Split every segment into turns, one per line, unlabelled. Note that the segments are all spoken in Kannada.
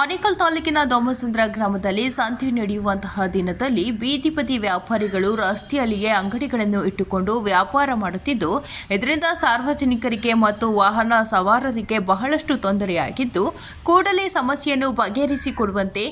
ಆನೇಕಲ್ ತಾಲೂಕಿನ ದೊಮ್ಮಸಂದ್ರ ಗ್ರಾಮದಲ್ಲಿ ಸಂತೆ ನಡೆಯುವಂತಹ ದಿನದಲ್ಲಿ ಬೀದಿ ಬದಿ ವ್ಯಾಪಾರಿಗಳು ರಸ್ತೆಯಲ್ಲಿಯೇ ಅಂಗಡಿಗಳನ್ನು ಇಟ್ಟುಕೊಂಡು ವ್ಯಾಪಾರ ಮಾಡುತ್ತಿದ್ದು, ಇದರಿಂದ ಸಾರ್ವಜನಿಕರಿಗೆ ಮತ್ತು ವಾಹನ ಸವಾರರಿಗೆ ಬಹಳಷ್ಟು ತೊಂದರೆಯಾಗಿದ್ದು, ಕೂಡಲೇ ಸಮಸ್ಯೆಯನ್ನು ಬಗೆಹರಿಸಿಕೊಡುವಂತೆ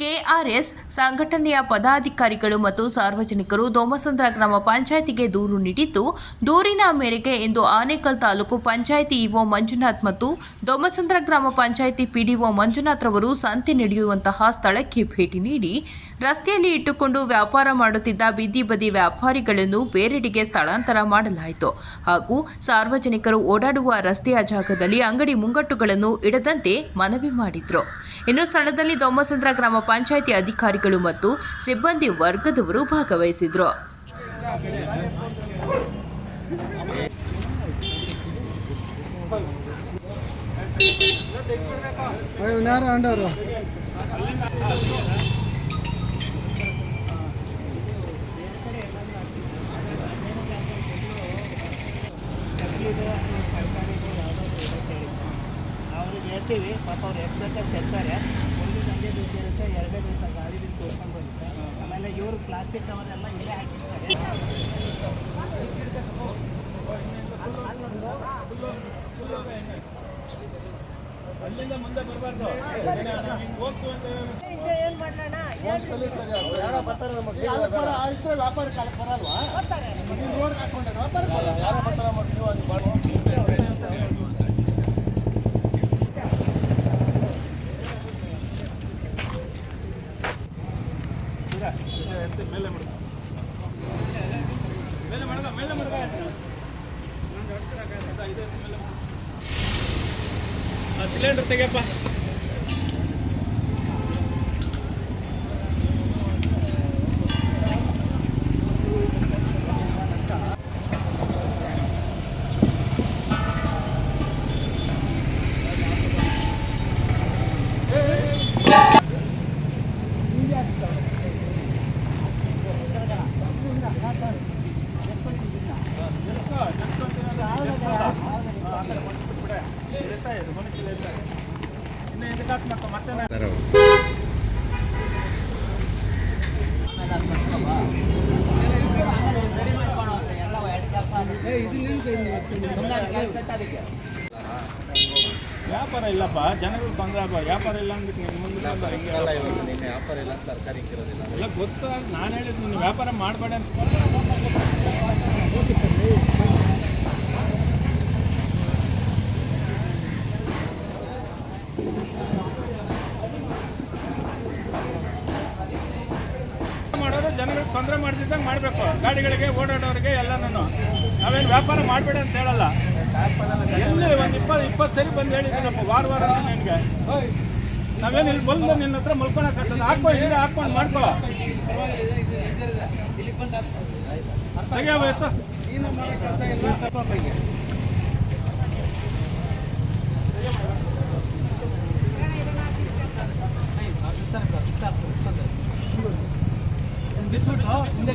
ಕೆಆರ್ಎಸ್ ಸಂಘಟನೆಯ ಪದಾಧಿಕಾರಿಗಳು ಮತ್ತು ಸಾರ್ವಜನಿಕರು ದೋಮಸಂದ್ರ ಗ್ರಾಮ ಪಂಚಾಯಿತಿಗೆ ದೂರು ನೀಡಿದ್ದು, ದೂರಿನ ಮೇರೆಗೆ ಇಂದು ಆನೇಕಲ್ ತಾಲೂಕು ಪಂಚಾಯಿತಿ ಇಒ ಮಂಜುನಾಥ್ ಮತ್ತು ದೋಮಸಂದ್ರ ಗ್ರಾಮ ಪಂಚಾಯಿತಿ ಪಿಡಿಒ ಮಂಜುನಾಥ್ ರವರು ಸಂತೆ ನಡೆಯುವಂತಹ ಸ್ಥಳಕ್ಕೆ ಭೇಟಿ ನೀಡಿ ರಸ್ತೆಯಲ್ಲಿ ಇಟ್ಟುಕೊಂಡು ವ್ಯಾಪಾರ ಮಾಡುತ್ತಿದ್ದ ಬೀದಿ ಬದಿ ವ್ಯಾಪಾರಿಗಳನ್ನು ಬೇರೆಡೆಗೆ ಸ್ಥಳಾಂತರ ಮಾಡಲಾಯಿತು. ಹಾಗೂ ಸಾರ್ವಜನಿಕರು ಓಡಾಡುವ ರಸ್ತೆಯ ಜಾಗದಲ್ಲಿ ಅಂಗಡಿ ಮುಂಗಟ್ಟುಗಳನ್ನು ಇಡದಂತೆ ಮನವಿ ಮಾಡಿದ್ರು. ಇನ್ನು ಸ್ಥಳದಲ್ಲಿ ದೊಮ್ಮಸಂದ್ರ ಗ್ರಾಮ ಪಂಚಾಯಿತಿ ಅಧಿಕಾರಿಗಳು ಮತ್ತು ಸಿಬ್ಬಂದಿ ವರ್ಗದವರು ಭಾಗವಹಿಸಿದ್ರು.
ಅಂಡವರು
ಪಾಪ ಅವ್ರು ಎಷ್ಟು ಬೇಕಾದ್ರೆ ತೆಗ್ತಾರೆ ಒಂದು ಗಂಟೆ ದುಡ್ಡು ಇರುತ್ತೆ ಎರಡೇ ದಿವಸ ಗಾಡಿ ಬಿಟ್ಟು ತೋರ್ಕೊಂಡು ಬರುತ್ತೆ ಆಮೇಲೆ ಇವರು ಪ್ಲಾಸ್ಟಿಕ್ ಕವರೆಲ್ಲ ಇಲ್ಲೇ ಹಾಕಿರ್ತಾರೆ ಸಿಲಿಂಡರ್ ತೆಗೆಯಪ್ಪ ಯಾರು ಇದಕ್ಕೆ ಮತ್ತೆ ವ್ಯಾಪಾರ taga pa. ಇಲ್ಲಪ್ಪ ಜನಗಳು ತೊಂದರೆ ಆಗ ವ್ಯಾಪಾರ ಇಲ್ಲ ಅಂದ್ಬಿಟ್ಟು ನಿನ್ನ ಮುಂದೆ ಸರ್ಕಾರ ಇರೋದಿಲ್ಲ. ಎಲ್ಲ ಗೊತ್ತು. ನಾನು ಹೇಳಿದ್ದು ನೀನು ವ್ಯಾಪಾರ ಮಾಡಬೇಡ ಅಂತ ಮಾಡೋರು ಜನಗಳಿಗೆ ತೊಂದರೆ ಮಾಡ್ತಿದ್ದಂಗೆ ಮಾಡಬೇಕು ಗಾಡಿಗಳಿಗೆ ಎಲ್ಲನೂ ನಾವೇನು ವ್ಯಾಪಾರ ಮಾಡಬೇಡ ಅಂತ ಹೇಳಲ್ಲ. ಎಲ್ಲಿ ಒಂದು ಇಪ್ಪತ್ತು ಇಪ್ಪತ್ತು ಸರಿ ಬಂದು ಹೇಳಿದ್ದೀನಪ್ಪ ವಾರ ವಾರ ನಿನಗೆ. ನಾವೇನು ಇಲ್ಲಿ ಬಂದು ನಿನ್ನ ಹತ್ರ ಮಲ್ಕೊಳಕ್ಕಾಗ್ತದೆ ಹಾಕೋ ಹಿಂಗೆ ಹಾಕೊಂಡು ಮಾಡ್ಕೋ. ಬಿಟ್ಬಿಟ್ಟು ಹಿಂದೆ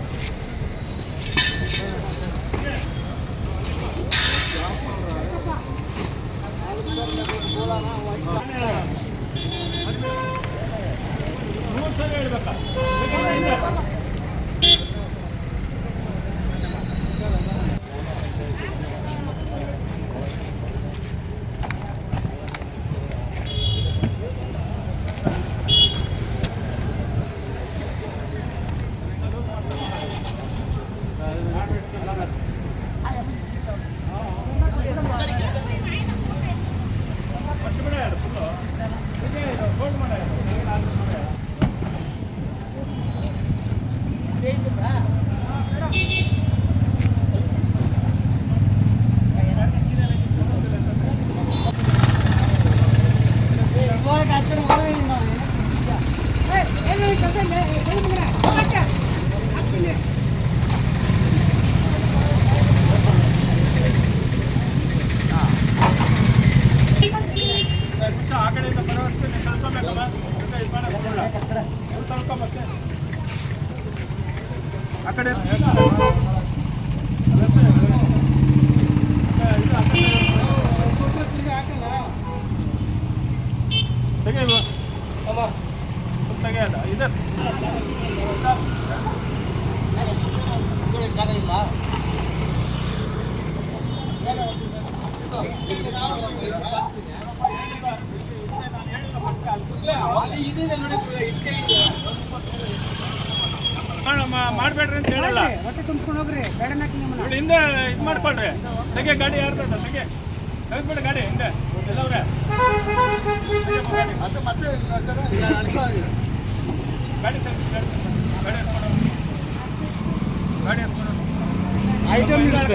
ಹೇಳ್ಬೇಕಾ ಹಿಂದೆ ಇದು ಮಾಡ್ಕೊಳ್ರಿ. ತೆಗೆ ಗಾಡಿ ಯಾರ್ದ ತೆಗೆ. ತೆಗೆದ್ಬಿಡಿ ಗಾಡಿ ಹಿಂದೆ. ಎಲ್ಲವ್ರೆ. ಗಾಡಿ ತೆಗ್ದು ಗಾಡಿ ಎತ್ಕೊಂಡು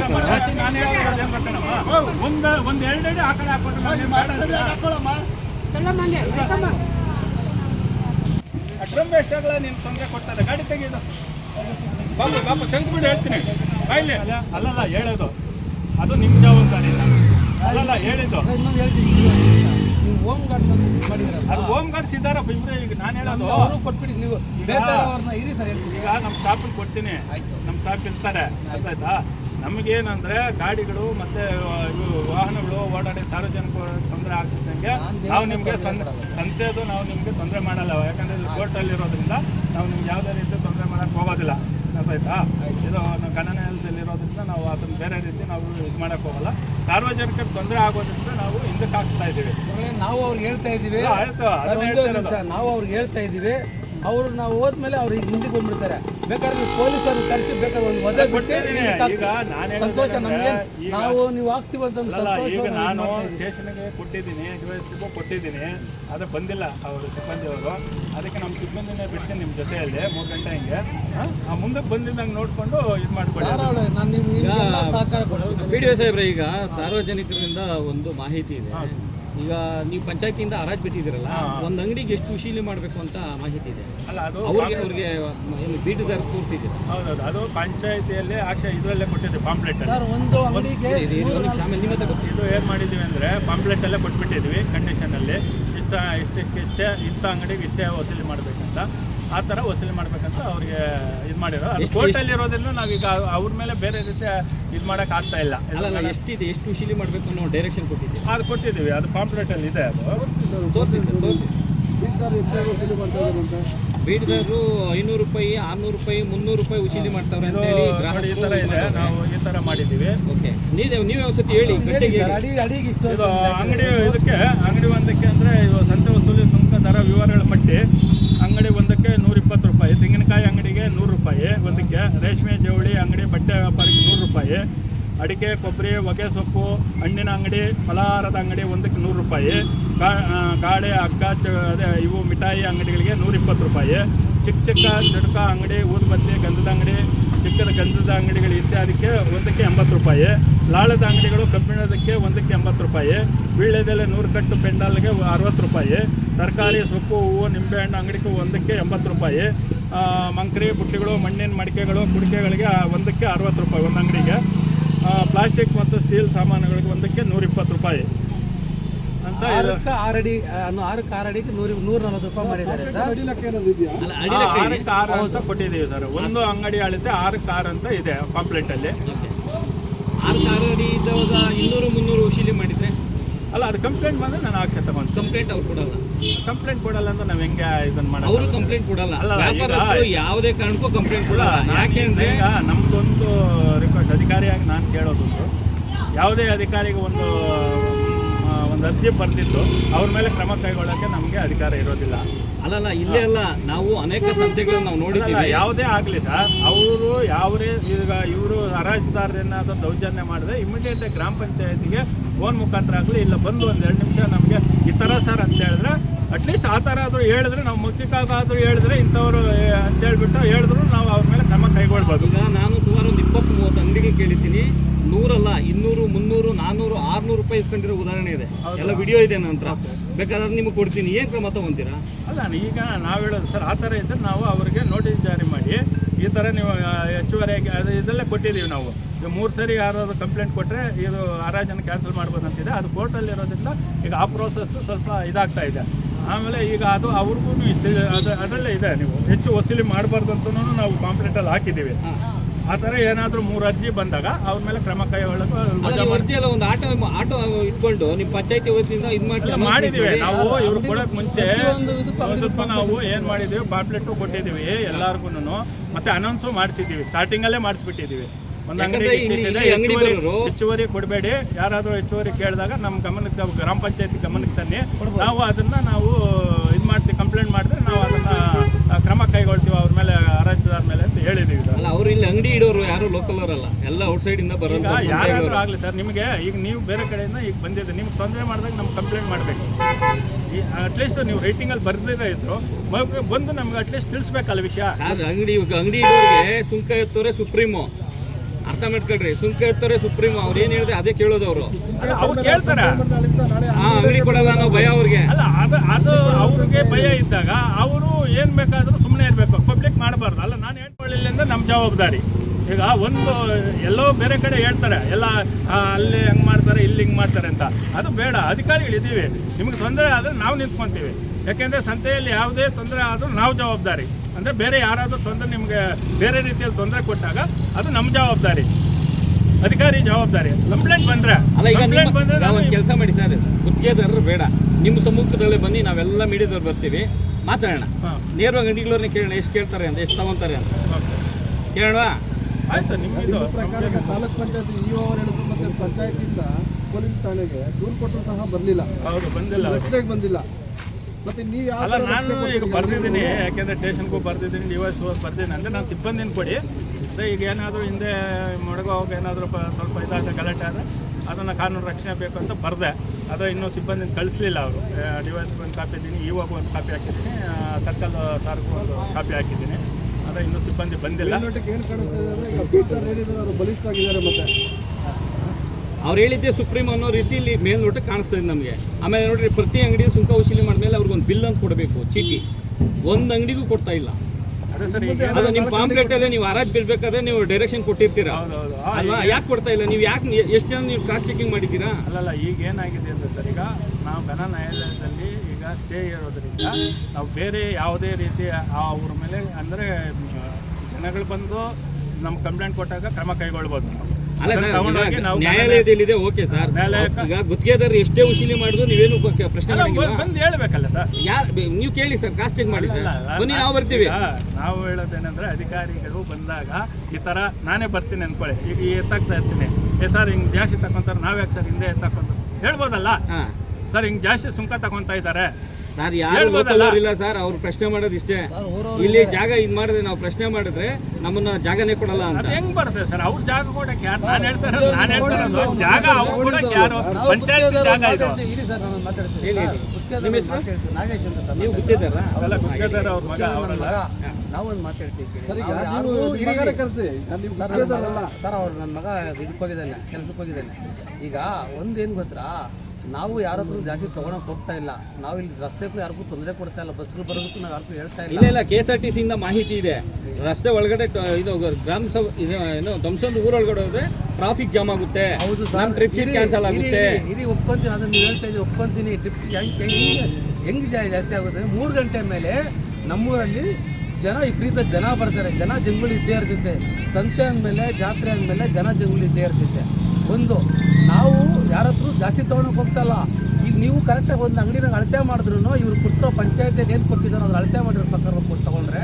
ಎತ್ಕೊಂಡು.
ಐಟಮ್
ನಾನು ಏನು? ಒಂದು ಒಂದು ಎರಡು ಅಡಿ ಆ ಕಡೆ ಆ ಡ್ರಮ್ ಎಷ್ಟಾಗಲ್ಲ ನೀನು ತೊಂದರೆ ಕೊಡ್ತಾರೆ ಗಾಡಿ ತೆಗೆಯೋದು ಬಾಬು ಬಾಬು ತೆಗೆದ್ಬಿಟ್ಟು ಹೇಳ್ತೀನಿ. ಅಲ್ಲಲ್ಲ ಹೇಳೋದು. ಅದು ನಿಮ್ಮ ಜವಾಬ್ದಾರಿ ಅಲ್ಲಲ್ಲ ಹೇಳಿದ್ದು.
ನೀವು ಹೋಮ್ ಗಾರ್ಡ್ಸ್ ಅಂತ ಇದು ಮಾಡಿದ್ರಲ್ಲ.
ಅದು ಹೋಮ್ ಗಾರ್ಡ್ಸ್ ಇದ್ದಾರಪ್ಪ ಇಬ್ಬರೇ ಈಗ ನಾನು ಹೇಳೋದು.
ಅವರು ಕೊಟ್ಬಿಡಿ ನೀವು. ಬೇಕಾದವ್ರನ್ನ ಇರಿ ಸರ್ ಹೇಳ್ತೀನಿ.
ಈಗ ನಮ್ಮ ಸ್ಟಾಫಿಗೆ ಕೊಡ್ತೀನಿ. ನಮ್ಮ ಸ್ಟಾಫ್ ಇರ್ತಾರೆ. ಗೊತ್ತಾಯ್ತಾ ನಮಗೇನಂದ್ರೆ ಗಾಡಿಗಳು ಮತ್ತೆ ಇವು ವಾಹನಗಳು ಓಡಾಡಿ ಸಾರ್ವಜನಿಕ ತೊಂದರೆ ಆಗ್ತಿದ್ದಂಗೆ ನಾವು ನಿಮಗೆ ಸಂತೆದು ನಾವು ನಿಮಗೆ ತೊಂದರೆ ಮಾಡಲ್ಲ. ಯಾಕಂದ್ರೆ ಇದು ಕೋರ್ಟಲ್ಲಿ ಇರೋದ್ರಿಂದ ನಾವು ನಿಮ್ಗೆ ಯಾವುದೇ ರೀತಿ ತೊಂದರೆ ಮಾಡೋಕ್ಕೆ ಹೋಗೋದಿಲ್ಲ. ಗೊತ್ತಾಯ್ತಾ ಇದು ನಾವು ಗಣನೆಯಲ್ಲಿ ಇರೋದ್ರಿಂದ ನಾವು ಅದನ್ನ ಬೇರೆ ರೀತಿ ನಾವು ಇದು ಮಾಡಕ್ ಹೋಗಲ್ಲ. ಸಾರ್ವಜನಿಕರಿಗೆ ತೊಂದರೆ ಆಗೋದ್ರಿಂದ ನಾವು ಹಿಂದಕ್ಕೆ ಹಾಕ್ತಾ ಇದ್ದೀವಿ.
ನಾವು ಅವ್ರಿಗೆ ಹೇಳ್ತಾ ಇದ್ದೀವಿ.
ಆಯ್ತು
ನಾವು ಅವ್ರಿಗೆ ಹೇಳ್ತಾ ಇದ್ದೀವಿ. ಅವರು ನಾವು ಹೋದ್ಮೇಲೆ ಅವ್ರು ಈಗ ಮುಂದಕ್ಕೆ ಬಂದ್ಬಿಡ್ತಾರೆ. ಬೇಕಾದ್ರೆ ನೀವು ಪೊಲೀಸರು ಕರೆಸಿ ಬೇಕಾದ್ರೆ ಒಂದು ಒದೆ ಬಿಟ್ಟು
ಕೊಟ್ಟಿದ್ದೀನಿ. ಈಗ ನಾನ್
ಸಂತೋಷ ನಮಗೆ ನಾವು ನೀವು ಹಾಕ್ತೀವಿ ಅಂತ
ಈಗ ನಾನು ಸ್ಟೇಷನ್ಗೆ ಕೊಟ್ಟಿದ್ದೀನಿ ಡಿವೈಸ್ಗೂ ಕೊಟ್ಟಿದ್ದೀನಿ. ಅದು ಬಂದಿಲ್ಲ ಅವರು ಸಿಬ್ಬಂದಿಯವರು ಅದಕ್ಕೆ ನಮ್ಮ ಸಿಬ್ಬಂದಿನೇ ಬಿಡ್ತೀನಿ ನಿಮ್ಮ ಜೊತೆಯಲ್ಲಿ ಮೂರು ಗಂಟೆ ಹಿಂಗೆ. ಆ ಮುಂದಕ್ಕೆ ಬಂದಿದ್ದಂಗೆ ನೋಡಿಕೊಂಡು ಇದು ಮಾಡ್ಕೊಳ್ಳಿ.
ನಾನು ನಿಮಗೆ ಸಹಕಾರ ಕೊಡ್ತೀನಿ.
ಬಿ ಡಿ ಒ ಸಾಹೇಬ್ರೆ ಈಗ ಸಾರ್ವಜನಿಕರಿಂದ ಒಂದು ಮಾಹಿತಿ ಇದೆ. ಈಗ ನೀವು ಪಂಚಾಯತಿಯಿಂದ ಹರಾಜ್ ಬಿಟ್ಟಿದ್ದೀರಲ್ಲ. ಒಂದು ಅಂಗಡಿಗೆ ಎಷ್ಟು ಉಶೀಲಿ ಮಾಡಬೇಕು ಅಂತ ಮಾಹಿತಿ ಇದೆ.
ಅಲ್ಲ ಅದು
ಅವ್ರಿಗೆ ಅವ್ರಿಗೆ ಏನು ಬೀಟದಾರ ತೋರಿಸಿದ್ದೀರ?
ಹೌದೌದು ಅದು ಪಂಚಾಯತಿಯಲ್ಲಿ ಆಕ್ಷೆ ಇದರಲ್ಲೇ ಕೊಟ್ಟಿದ್ದೆ ಪಾಂಪ್ಲೆಟ್
ಸರ್ ಒಂದು ಅಂಗಡಿಗೆ
ನಿಮ್ಮ.
ಇದು ಏನು ಮಾಡಿದ್ದೀವಿ ಅಂದರೆ ಪಾಂಪ್ಲೆಟಲ್ಲೇ ಕೊಟ್ಬಿಟ್ಟಿದ್ವಿ ಕಂಡೀಷನಲ್ಲಿ ಇಷ್ಟ ಇಷ್ಟಕ್ಕೆ ಇಷ್ಟೇ ಇಂಥ ಅಂಗಡಿಗೆ ಇಷ್ಟೇ ವಸೂಲಿ ಮಾಡಬೇಕಂತ. ಆ ಥರ ವಸೂಲಿ ಮಾಡ್ಬೇಕಂತ ಅವ್ರಿಗೆ ಇದು ಮಾಡಿರೋ. ಕೋರ್ಟಲ್ಲಿ ಇರೋದ್ರಿಂದ ನಾವೀಗ ಅವ್ರ ಮೇಲೆ ಬೇರೆ ರೀತಿ ಇದು ಮಾಡೋಕೆ ಆಗ್ತಾ ಇಲ್ಲ.
ಅಲ್ಲ ಎಷ್ಟಿದೆ? ಎಷ್ಟು ವಸೂಲಿ ಮಾಡಬೇಕು ಅನ್ನೋ ಡೈರೆಕ್ಷನ್ ಕೊಟ್ಟಿದ್ದೀವಿ
ಅದು ಕೊಟ್ಟಿದ್ದೀವಿ. ಅದು ಪಾಂಪ್ಲೆಟಲ್ಲಿ ಇದೆ ಅದು.
ಬೀಡ್ಗಾರರು ಐನೂರು ರೂಪಾಯಿ ಆರ್ನೂರು ರೂಪಾಯಿ ಮುನ್ನೂರು ರೂಪಾಯಿ ಉಸಿಲಿ ಮಾಡ್ತಾವ್ರೆ ಅಂತ ಹೇಳಿ
ಈ ಥರ ಇದೆ. ನಾವು ಈ ಥರ ಮಾಡಿದ್ದೀವಿ.
ಓಕೆ. ನೀವೇ ನೀವೇ ಒಂದ್ಸತಿ ಹೇಳಿ
ಹೇಳಿ
ಗಟ್ಟಿಗೆ
ಅಡಿ ಅಡಿಗೆ ಇಷ್ಟು
ಅಂಗಡಿ ಇದಕ್ಕೆ ಅಂಗಡಿ ಒಂದಕ್ಕೆ ಅಂದರೆ ಇದು ಸಂತೆ ವಸೂಲಿ ಸುಂಕ ದರ ವಿವರಗಳ ಪಟ್ಟಿ ಅಂಗಡಿ ಒಂದಕ್ಕೆ ನೂರ ಇಪ್ಪತ್ತು ರೂಪಾಯಿ, ತೆಂಗಿನಕಾಯಿ ಅಂಗಡಿಗೆ ನೂರು ರೂಪಾಯಿ ಒಂದಕ್ಕೆ ರೇಷ್ಮೆ, ಜವಳಿ ಅಂಗಡಿ, ಬಟ್ಟೆ ವ್ಯಾಪಾರಕ್ಕೆ ನೂರು ರೂಪಾಯಿ ಅಡಿಕೆ, ಕೊಬ್ಬರಿ, ಹೊಗೆ ಸೊಪ್ಪು, ಹಣ್ಣಿನ ಅಂಗಡಿ, ಫಲಹಾರದ ಅಂಗಡಿ ಒಂದಕ್ಕೆ ನೂರು ರೂಪಾಯಿ ಗಾಳೆ ಅಕ್ಕ ಅದೇ ಇವು ಮಿಠಾಯಿ ಅಂಗಡಿಗಳಿಗೆ ನೂರ ಇಪ್ಪತ್ತು ರೂಪಾಯಿ, ಚಿಕ್ಕ ಚಿಕ್ಕ ಚುಡ್ಕ ಅಂಗಡಿ, ಊದುಬತ್ತಿ, ಗಂಧದ ಅಂಗಡಿ, ಚಿಕ್ಕದ ಗಂಧದ ಅಂಗಡಿಗಳು ಇತ್ಯಾದಕ್ಕೆ ಒಂದಕ್ಕೆ ಎಂಬತ್ತು ರೂಪಾಯಿ, ಲಾಳದ ಅಂಗಡಿಗಳು ಕಬ್ಬಿಣದಕ್ಕೆ ಒಂದಕ್ಕೆ ಎಂಬತ್ತು ರೂಪಾಯಿ ವೀಳ್ಯದೆಲೆ ನೂರು ಕಟ್ಟು ಪೆಂಡಾಲ್ಗೆ ಅರವತ್ತು ರೂಪಾಯಿ. ತರಕಾರಿ ಸೊಪ್ಪು ಹೂವು ನಿಂಬೆಹಣ್ಣು ಅಂಗಡಿಗೆ ಒಂದಕ್ಕೆ ಎಂಬತ್ತು ರೂಪಾಯಿ. ಮಂಕರಿ ಬುಟ್ಟಿಗಳು ಮಣ್ಣಿನ ಮಡಿಕೆಗಳು ಕುಡಿಕೆಗಳಿಗೆ ಒಂದಕ್ಕೆ ಅರವತ್ತು ರೂಪಾಯಿ ಒಂದು ಅಂಗಡಿಗೆ. ಪ್ಲಾಸ್ಟಿಕ್ ಮತ್ತು ಸ್ಟೀಲ್ ಸಾಮಾನುಗಳಿಗೆ ಒಂದಕ್ಕೆ ನೂರಿಪ್ಪತ್ತು ರೂಪಾಯಿ. ಅಂತ
ಆರಕ್ಕೆ ಆರಡಿ ಅನ್ನು ಆರಕ್ಕೆ ಆರಡಿಗೆ ನೂರ ನೂರ ನಲ್ವತ್ತು ರೂಪಾಯಿ ಮಾಡಿದ್ದಾರೆ ಸರ್.
ಅಲ್ಲ ಅಡಿ
ಆ, ಆರಕ್ಕೆ ಆರು ಅಂತ ಕೊಟ್ಟಿದ್ದೀವಿ ಸರ್. ಒಂದು ಅಂಗಡಿ ಅಳಿತೆ ಆರಕ್ಕೆ ಆರು ಅಂತ ಇದೆ ಪಾಂಪ್ಲೆಟ್ ಅಲ್ಲಿ
ಆರು ಆರು ಅಡಿ ಇದ್ದಾಗ ಇನ್ನೂರು ಮುನ್ನೂರು ಉಶಿಲಿ ಮಾಡಿದ್ರೆ
ಅಲ್ಲ ಅದು ಕಂಪ್ಲೇಂಟ್ ಬಂದ್ರೆ ನಾನು ಆಕ್ಷನ್ ತಗೊಂಡು
ಕಂಪ್ಲೇಂಟ್ ಅವ್ರು ಕೊಡಲ್ಲ.
ಕಂಪ್ಲೇಂಟ್ ಕೊಡಲ್ಲ ಅಂದ್ರೆ ನಾವ್ ಹೆಂಗೆ ಇದನ್ನ
ಅವರು
ಮಾಡೋದು
ಕಂಪ್ಲೇಂಟ್ ಕೊಡಲ್ಲ.
ಅಲ್ಲ,
ವ್ಯಾಪಾರಸ್ಥರು ಯಾವುದೇ ಕಾರಣಕ್ಕೂ ಕಂಪ್ಲೇಂಟ್ ಕೊಡಲ್ಲ. ಯಾಕೆಂದ್ರೆ
ಈಗ ನಮ್ದೊಂದು ರಿಕ್ವೆಸ್ಟ್ ಅಧಿಕಾರಿಯಾಗಿ ನಾನು ಕೇಳೋದು ಯಾವುದೇ ಅಧಿಕಾರಿಗೆ ಒಂದು ಒಂದು ಅರ್ಜಿ ಬರ್ತಿತ್ತು ಅವ್ರ ಮೇಲೆ ಕ್ರಮ ಕೈಗೊಳ್ಳೋಕೆ ನಮಗೆ ಅಧಿಕಾರ ಇರೋದಿಲ್ಲ.
ಅಲ್ಲಲ್ಲ ಇಲ್ಲೇ ಅಲ್ಲ. ನಾವು ಅನೇಕ ಸಂಸ್ಥೆಗಳನ್ನ ನಾವು ನೋಡಿದ್ದೀವಿ.
ಯಾವುದೇ ಆಗಲಿ ಸರ್ ಅವರು ಯಾವುದೇ ಈಗ ಇವರು ಹರಾಜುದಾರರೇನಾದರೂ ದೌರ್ಜನ್ಯ ಮಾಡಿದ್ರೆ ಇಮಿಡಿಯೇಟ್ ಗ್ರಾಮ ಪಂಚಾಯತಿಗೆ ಫೋನ್ ಮುಖಾಂತರ ಆಗಲಿ ಇಲ್ಲ ಬಂದು ಒಂದು ಎರಡು ನಿಮಿಷ ನಮಗೆ ಈ ಥರ ಸರ್ ಅಂತ ಹೇಳಿದ್ರೆ ಅಟ್ಲೀಸ್ಟ್ ಆ ಥರ ಆದರೂ ಹೇಳಿದ್ರೆ ನಾವು ಮುಖ್ಯಕ್ಕಾಗಾದರೂ ಹೇಳಿದ್ರೆ ಇಂಥವ್ರು ಅಂತ ಹೇಳ್ಬಿಟ್ಟು ಹೇಳಿದ್ರು ನಾವು ಅವ್ರ ಮೇಲೆ ಕ್ರಮ ಕೈಗೊಳ್ಬೋದು.
ಈಗ ನಾನು ಸುಮಾರು ಒಂದು ಇಪ್ಪತ್ತು ಮೂವತ್ತು ಅಂಗಡಿಗೆ ಕೇಳಿದ್ದೀನಿ. ನೂರಲ್ಲ ಇನ್ನೂರು ಮುನ್ನೂರು ನಾನ್ನೂರು ಆರ್ನೂರು ರೂಪಾಯಿ ಇಸ್ಕೊಂಡಿರೋ ಉದಾಹರಣೆ ಇದೆ. ಎಲ್ಲ ವಿಡಿಯೋ ಇದೆ ನಂತರ ಬೇಕಾದ್ರೆ ನಿಮಗೆ ಕೊಡ್ತೀನಿ. ಏನು ಕ್ರಮ ತಗೊಂತೀರಾ?
ಅಲ್ಲ ಈಗ ನಾವು ಹೇಳೋದು ಸರ್ ಆ ಥರ ಇದ್ದರೆ ನಾವು ಅವರಿಗೆ ನೋಟಿಸ್ ಜಾರಿ ಮಾಡಿ ಈ ಥರ ನೀವು ಹೆಚ್ಚುವರಿಯಾಗಿ ಅದು ಇದೆಲ್ಲ ಕೊಟ್ಟಿದ್ದೀವಿ ನಾವು. ಈಗ ಮೂರು ಸರಿ ಯಾರಾದ್ರು ಕಂಪ್ಲೇಂಟ್ ಕೊಟ್ಟರೆ ಇದು ಹರಾಜನ್ನು ಕ್ಯಾನ್ಸಲ್ ಮಾಡ್ಬೋದು ಅಂತಿದೆ ಅದು ಕೋರ್ಟಲ್ಲಿ ಇರೋದ್ರಿಂದ ಈಗ ಆ ಪ್ರೋಸೆಸ್ಸು ಸ್ವಲ್ಪ ಇದಾಗ್ತಾ ಇದೆ. ಆಮೇಲೆ ಈಗ ಅದು ಅವ್ರಿಗೂ ಅದು ಅದರಲ್ಲೇ ಇದೆ ನೀವು. ಹೆಚ್ಚು ವಸೂಲಿ ಮಾಡಬಾರ್ದು ಅಂತಲೂ ನಾವು ಕಾಂಪ್ಲೇಂಟಲ್ಲಿ ಹಾಕಿದ್ದೀವಿ. ಆ ಥರ ಏನಾದರೂ ಮೂರು ಅರ್ಜಿ ಬಂದಾಗ ಅವ್ರ ಮೇಲೆ ಕ್ರಮ ಕೈಗೊಳ್ಳೋದು
ಒಂದು ಆಟೋ ಆಟೋ ಇಟ್ಕೊಂಡು ನಿಮ್ಮ ಪಂಚಾಯತಿ ವತಿಯಿಂದ ಇದು ಮಾಡಿ
ಎಲ್ಲ ನಾವು ಇವ್ರು ಕೊಡೋಕೆ ಮುಂಚೆ ಸ್ವಲ್ಪ ನಾವು ಏನು ಮಾಡಿದ್ದೀವಿ ಪಾಂಪ್ಲೆಟು ಕೊಟ್ಟಿದೀವಿ ಎಲ್ಲಾರ್ಗು ಮತ್ತೆ ಅನೌನ್ಸು ಮಾಡಿಸಿದೀವಿ ಸ್ಟಾರ್ಟಿಂಗ್ ಅಲ್ಲೇ ಮಾಡಿಸ್ಬಿಟ್ಟಿದೀವಿ ಒಂದ್ ಅಂಗಡಿ ಹೆಚ್ಚುವರಿ- ಕೊಡಬೇಡಿ. ಯಾರಾದರೂ ಹೆಚ್ಚುವರಿ ಕೇಳಿದಾಗ ನಮ್ಮ ಗಮನಕ್ಕೆ ಗ್ರಾಮ ಪಂಚಾಯತಿ ಗಮನಕ್ಕೆ ತನ್ನಿ. ನಾವು ಅದನ್ನ ನಾವು ಇದು ಮಾಡ್ತೀವಿ ಕಂಪ್ಲೇಂಟ್ ಮಾಡಿದ್ರೆ ನಾವು ಅದನ್ನ ಕ್ರಮ ಕೈಗೊಳ್ತೀವಿ ಅವ್ರ ಮೇಲೆ ಅರಾಜದಾರ ಮೇಲೆ ಅಂತ ಹೇಳಿದೀವಿ ಅವ್ರು
ಅಲ್ಲ ಅವರು ಇಲ್ಲಿ ಅಂಗಡಿ ಇಡೋರು ಯಾರು ಲೋಕಲ್ ಅವರಲ್ಲ. ಎಲ್ಲ ಔಟ್ಸೈಡ್ ಇಂದ
ಬರೋ
ಯಾರು
ಯಾರಾದ್ರೂ ಆಗಲಿ ಸರ್ ನಿಮಗೆ ಈಗ ನೀವು ಬೇರೆ ಕಡೆಯಿಂದ ಈಗ ಬಂದಿದೆ ನಿಮ್ಗೆ ತೊಂದರೆ ಮಾಡಿದಾಗ ನಮ್ಗೆ ಕಂಪ್ಲೇಂಟ್ ಮಾಡಬೇಕು. ಅಟ್ಲೀಸ್ಟ್ ನೀವು ರೈಟಿಂಗಲ್ಲಿ ಬರ್ದಿದ್ರೆ ಇದ್ರು. ಬಂದು ನಮ್ಗೆ ಅಟ್ಲೀಸ್ಟ್ ತಿಳಿಸ್ಬೇಕಲ್ಲ ವಿಷಯ.
ಅಂಗಡಿ ಅಂಗಡಿ ಇಡೋರಿಗೆ ಸುಂಕ ಎತ್ತೋರೆ ಸುಪ್ರೀಮು. ಅರ್ಥ ಮಾಡ್ಕೊಳ್ರಿ. ಸುಂಕ ಇರ್ತಾರೆ ಸುಪ್ರೀಂ ಅವ್ರು ಏನ್ ಹೇಳಿದ್ರೆ ಅದೇ ಕೇಳೋದು ಅವರು.
ಅವ್ರು ಕೇಳ್ತಾರೆ.
ಅಂಗಡಿ ಕೊಡಲ್ಲ ಅನ್ನೋ ಭಯ ಅವ್ರಿಗೆ.
ಅಲ್ಲ ಅದು ಅದು ಅವ್ರಿಗೆ ಭಯ ಇದ್ದಾಗ ಅವರು ಏನ್ ಬೇಕಾದ್ರೂ ಸುಮ್ಮನೆ ಇರಬೇಕು. ಪಬ್ಲಿಕ್ ಮಾಡಬಾರ್ದು. ಅಲ್ಲ ನಾನು ಹೇಳ್ಕೊಳ್ಳಿಲ್ಲ ಅಂದ್ರೆ ನಮ್ಮ ಜವಾಬ್ದಾರಿ. ಈಗ ಒಂದು ಎಲ್ಲೋ ಬೇರೆ ಕಡೆ ಹೇಳ್ತಾರೆ. ಎಲ್ಲ ಅಲ್ಲಿ ಹಂಗೆ ಮಾಡ್ತಾರೆ ಇಲ್ಲಿ ಹಿಂಗ್ ಮಾಡ್ತಾರೆ ಅಂತ. ಅದು ಬೇಡ. ಅಧಿಕಾರಿಗಳಿದ್ದೀವಿ ನಿಮಗೆ ತೊಂದರೆ ಆದ್ರೆ ನಾವು ನಿಂತ್ಕೊಂತೀವಿ. ಯಾಕೆಂದರೆ ಸಂತೆಯಲ್ಲಿ ಯಾವುದೇ ತೊಂದರೆ ಆದ್ರೂ ನಾವು ಜವಾಬ್ದಾರಿ. ಅಂದರೆ ಬೇರೆ ಯಾರಾದರೂ ತೊಂದರೆ ನಿಮಗೆ ಬೇರೆ ರೀತಿಯಲ್ಲಿ ತೊಂದರೆ ಕೊಟ್ಟಾಗ ಅದು ನಮ್ಮ ಜವಾಬ್ದಾರಿ. ಅಧಿಕಾರಿ ಜವಾಬ್ದಾರಿ. ಕಂಪ್ಲೇಂಟ್ ಬಂದ್ರೆ
ಅಲ್ಲ ಈಗ ನಿಮ್ಮ
ಬಂದರೆ
ನಾವು ಒಂದು ಕೆಲಸ ಮಾಡಿ ಸರ್ ಗುತ್ತಿಗೆದಾರರು ಬೇಡ. ನಿಮ್ಮ ಸಮ್ಮುಖದಲ್ಲೇ ಬನ್ನಿ ನಾವೆಲ್ಲ ಮೀಡಿಯಾದವ್ರು ಬರ್ತೀವಿ. ಮಾತಾಡೋಣ. ನೇರವಾಗಿ ಅಂಗಡಿಗಳವ್ರನ್ನ ಕೇಳೋಣ ಎಷ್ಟು ಕೇಳ್ತಾರೆ ಅಂತ ಎಷ್ಟು ತಗೊಂತಾರೆ ಅಂತ. ಕೇಳೋಣ?
ಆಯ್ತು ನಿಮ್ಮಿದು
ಪ್ರಕಾರ ತಾಲೂಕ್ ಪಂಚಾಯತ್ ಇಒ ಹೇಳಿದ್ರು ಮತ್ತೆ ಪಂಚಾಯತಿಂದ ಪೊಲೀಸ್ ಠಾಣೆಗೆ ದೂರು ಕೊಟ್ಟರು ಸಹ ಬರಲಿಲ್ಲ.
ಹೌದು ಬಂದಿಲ್ಲ.
ರಸ್ತೆಗೆ ಬಂದಿಲ್ಲ.
ಅಲ್ಲ ನಾನು ಈಗ ಬರ್ದಿದ್ದೀನಿ ಯಾಕೆಂದ್ರೆ ಸ್ಟೇಷನ್ಗೂ ಬರ್ದಿದ್ದೀನಿ ಡಿ ಹೋಗಿ ಬರ್ದಿದ್ದೀನಿ. ಅಂದರೆ ನಾನು ಸಿಬ್ಬಂದಿನ ಕೊಡಿ. ಸೊ ಈಗ ಏನಾದರೂ ಹಿಂದೆ ಮೊಳಗೋವಾಗ ಏನಾದರೂ ಸ್ವಲ್ಪ ಇದಾದ ಗಲಾಟೆ ಆದರೆ ಅದನ್ನು ಕಾನೂನು ರಕ್ಷಣೆ ಬೇಕು ಅಂತ ಬರೆದೆ. ಅದು ಇನ್ನೂ ಸಿಬ್ಬಂದಿನ ಕಳಿಸ್ಲಿಲ್ಲ ಅವರು. ಡಿ ಎಸ್ ಒಂದು ಕಾಪಿ ಇದ್ದೀನಿ ಇವಾಗ ಒಂದು ಕಾಪಿ ಹಾಕಿದ್ದೀನಿ ಸರ್ಕಲ್ ಸಾರ್ಗೂ ಒಂದು ಕಾಪಿ ಹಾಕಿದ್ದೀನಿ. ಅದು ಇನ್ನೂ ಸಿಬ್ಬಂದಿ ಬಂದಿಲ್ಲ
ಮೇಲ್ನೋಟಕ್ಕೆ ಏನು ಕಾಣಿಸ್ತಾ ಇದೆ ಅಂದ್ರೆ ಈಗ ಪೀಟರ್ ಏನಿದ್ದಾರೆ ಅವರು
ಹೇಳಿದ್ದೆ ಸುಪ್ರೀಂ ಅನ್ನೋ ರೀತಿಯಲ್ಲಿ ಮೇಲ್ನೋಟ ಕಾಣಿಸ್ತದೆ ನಮಗೆ. ಆಮೇಲೆ ನೋಡ್ರಿ ಪ್ರತಿ ಅಂಗಡಿ ಸುಂಕ ವಸೂಲಿ ಮಾಡಿದ್ಮೇಲೆ ಅವ್ರಿಗೊಂದು ಬಿಲ್ ಅಂತ ಕೊಡಬೇಕು ಚೀಟಿ. ಒಂದು ಅಂಗಡಿಗೂ ಕೊಡ್ತಾ ಇಲ್ಲ.
ಅದೇ
ನಿಮ್ಮ ಪಾಂಪ್ಲೆಟ್ ಅಲ್ಲೇ ನೀವು ಹರಾಜ್ ಬಿಡ್ಬೇಕಾದ್ರೆ ನೀವು ಡೈರೆಕ್ಷನ್ ಕೊಟ್ಟಿರ್ತೀರಾ? ಅಲ್ವಾ? ಯಾಕೆ ಕೊಡ್ತಾ ಇಲ್ಲ? ನೀವು ಯಾಕೆ ಎಷ್ಟು ಜನ ನೀವು ಕ್ರಾಸ್ ಚೆಕಿಂಗ್ ಮಾಡಿದ್ದೀರಾ?
ಅಲ್ಲಲ್ಲ ಈಗ ಏನಾಗಿದೆ ಅಂದರೆ ಸರ್ ಈಗ ನಾವು ಘನ ನ್ಯಾಯಾಲಯದಲ್ಲಿ ಈಗ ಸ್ಟೇ ಇರೋದರಿಂದ ನಾವು ಬೇರೆ ಯಾವುದೇ ರೀತಿಯ ಆ ಅವ್ರ ಮೇಲೆ ಅಂದರೆ ಜನಗಳು ಬಂದು ನಮ್ಮ ಕಂಪ್ಲೇಂಟ್ ಕೊಟ್ಟಾಗ ಕ್ರಮ ಕೈಗೊಳ್ಬೋದು. ನಾವು.
ನ್ಯಾಯಾಲಯದಲ್ಲಿದೆ ಓಕೆ ಸರ್. ಈಗ ಗುತ್ತಿಗೆದಾರರು ಎಷ್ಟೇ ವಸೂಲಿ ಮಾಡಿದ್ರು ನೀವೇನು ಪ್ರಶ್ನೆ
ಬಂದು ಹೇಳ್ಬೇಕಲ್ಲ ಸರ್.
ಯಾರು ನೀವು ಕೇಳಿ ಸರ್ ಕಾಸ್ಟ್ ಚೆಕ್ ಮಾಡಿ ಸರ್. ಬನ್ನಿ ನಾವು ಬರ್ತೀವಿ.
ನಾವು ಹೇಳೋದೇನೆಂದ್ರೆ ಅಧಿಕಾರಿಗಳು ಬಂದಾಗ ಈ ತರ ನಾನೇ ಬರ್ತೀನಿ ಅನ್ಕೊಳ್ಳಿ ಈಗ ಎತ್ತಾಗ್ತಾ ಇರ್ತೀನಿ. ಏ ಸರ್ ಹಿಂಗ್ ಜಾಸ್ತಿ ತಗೊಂತಾರೆ ನಾವ್ಯಾಕೆ ಸರ್ ಹಿಂದೆ ಎತ್ತಾಕೊಂತ ಹೇಳ್ಬೋದಲ್ಲ? ಸರ್ ಹಿಂಗ್ ಜಾಸ್ತಿ ಸುಂಕ ತಗೊಂತ ಇದ್ದಾರೆ.
ಸರ್ ಯಾರು? ಲೋಕಲ್ ಇಲ್ಲ ಸರ್ ಅವ್ರು ಪ್ರಶ್ನೆ ಮಾಡೋದು ಇಷ್ಟೇ. ಇಲ್ಲಿ ಜಾಗ ಇದ್ ಮಾಡಿದ್ರೆ ನಾವು ಪ್ರಶ್ನೆ ಮಾಡಿದ್ರೆ ನಮ್ಮನ್ನ ಜಾಗನೇ ಕೊಡಲ್ಲ ಅಂತ.
ಅದು ಹೆಂಗ್ ಬರ್ತದೆ ಸರ್? ಅವ್ರ ಜಾಗ ಕೊಡಕ್ಕೆ ಯಾರು ನಾನು ಜಾಗ ಅವ್ರು ಕೊಡಕ್ಕೆ ಯಾರು? ಪಂಚಾಯತ್ ಜಾಗ ಇದು.
ಇರಿ ಸರ್ ನಾನು ಮಾತಾಡ್ತೀನಿ
ಹೇಳಿ, ಹೇಳಿ. ನಿಮ್ಮ ಹೆಸರು?
ಮಾತಾಡ್ತೀನಿ. ಸರ್
ನೀವು ಗುತ್ತಿದ್ದಾರಾ
ಅವ್ರ ಮಗ ಅವರೆಲ್ಲ.
ನಾವೊಂದು ಮಾತಾಡ್ತೀವಿ
ಸರ್
ಅವ್ರು ನನ್ನ ಮಗ ಇದಕ್ಕೆ ಹೋಗಿದ್ದಾನೆ ಕೆಲ್ಸಕ್ಕೆ ಹೋಗಿದ್ದಾನೆ. ಈಗ ಒಂದೇನು ಗೊತ್ತಾ? ನಾವು ಯಾರಾದರೂ ಹತ್ರ ಜಾಸ್ತಿ ತಗೊಳಕ್ ಹೋಗ್ತಾ ಇಲ್ಲ. ನಾವು ಇಲ್ಲಿ ರಸ್ತೆಗೂ ಯಾರಿಗೂ ತೊಂದರೆ ಕೊಡ್ತಾ ಇಲ್ಲ. ಬಸ್ಗಳು ಬರೋದಕ್ಕೂ ನಾವು ಯಾರಿಗೂ ಹೇಳ್ತಾ ಇಲ್ಲ.
ಇಲ್ಲ ಇಲ್ಲ ಕೆ ಎಸ್ ಆರ್ ಟಿ ಸಿಯಿಂದ ಮಾಹಿತಿ ಇದೆ. ರಸ್ತೆ ಒಳಗಡೆ ಟ- ಇದು ಗ್ರಾಮ ಸಭ ಇದು ಏನು ಧ್ವಂಸದ ಊರೊಳಗಡೆ ಹೋದ್ರೆ ಟ್ರಾಫಿಕ್ ಜಾಮ್ ಆಗುತ್ತೆ.
ಹೌದು
ನಮ್ಮ ಟ್ರಿಪ್ ಶೀಟ್ ಕ್ಯಾನ್ಸಲ್ ಆಗುತ್ತೆ.
ಇರಿ ಒಪ್ಕೊಂತೀನಿ ಅದನ್ನ ನೀವು ಹೇಳ್ತಾ ಇದ್ದೀರಿ ಒಪ್ಕೊಂತೀನಿ. ಟ್ರಿಪ್ ಹೆಂಗೆ ಹೆಂಗೆ ಹೆಂಗೆ ಜಾ- ಜಾಸ್ತಿ ಆಗುತ್ತೆ? ಮೂರು ಗಂಟೆ ಮೇಲೆ ನಮ್ಮೂರಲ್ಲಿ ಜನ ವಿಪರೀತ ಜನ ಬರ್ತಾರೆ. ಜನ ಜಂಗುಳಿ ಇದ್ದೇ ಇರ್ತೈತೆ. ಸಂತೆ ಅಂದಮೇಲೆ ಜಾತ್ರೆ ಅಂದಮೇಲೆ ಜನ ಜಂಗುಳಿ ಇದ್ದೇ ಇರ್ತೈತೆ. ಒಂದು ನಾವು ಯಾರ ಹತ್ರ ಜಾಸ್ತಿ ತೊಗೊಳಕ್ಕೆ ಹೋಗ್ತಲ್ಲ. ಈಗ ನೀವು ಕರೆಕ್ಟಾಗಿ ಒಂದು ಅಂಗಡಿನಾಗ ಅಳತೆ ಮಾಡಿದ್ರು ಇವ್ರು ಕೊಟ್ಟಿರೋ ಪಂಚಾಯತಿಯಲ್ಲಿ ಏನು ಕೊಟ್ಟಿದ್ದಾರೋ ಅದ್ರ ಅಳತೆ ಮಾಡಿರೋ ಪ್ರಕಾರ ಕೊಟ್ಟು ತೊಗೊಂಡ್ರೆ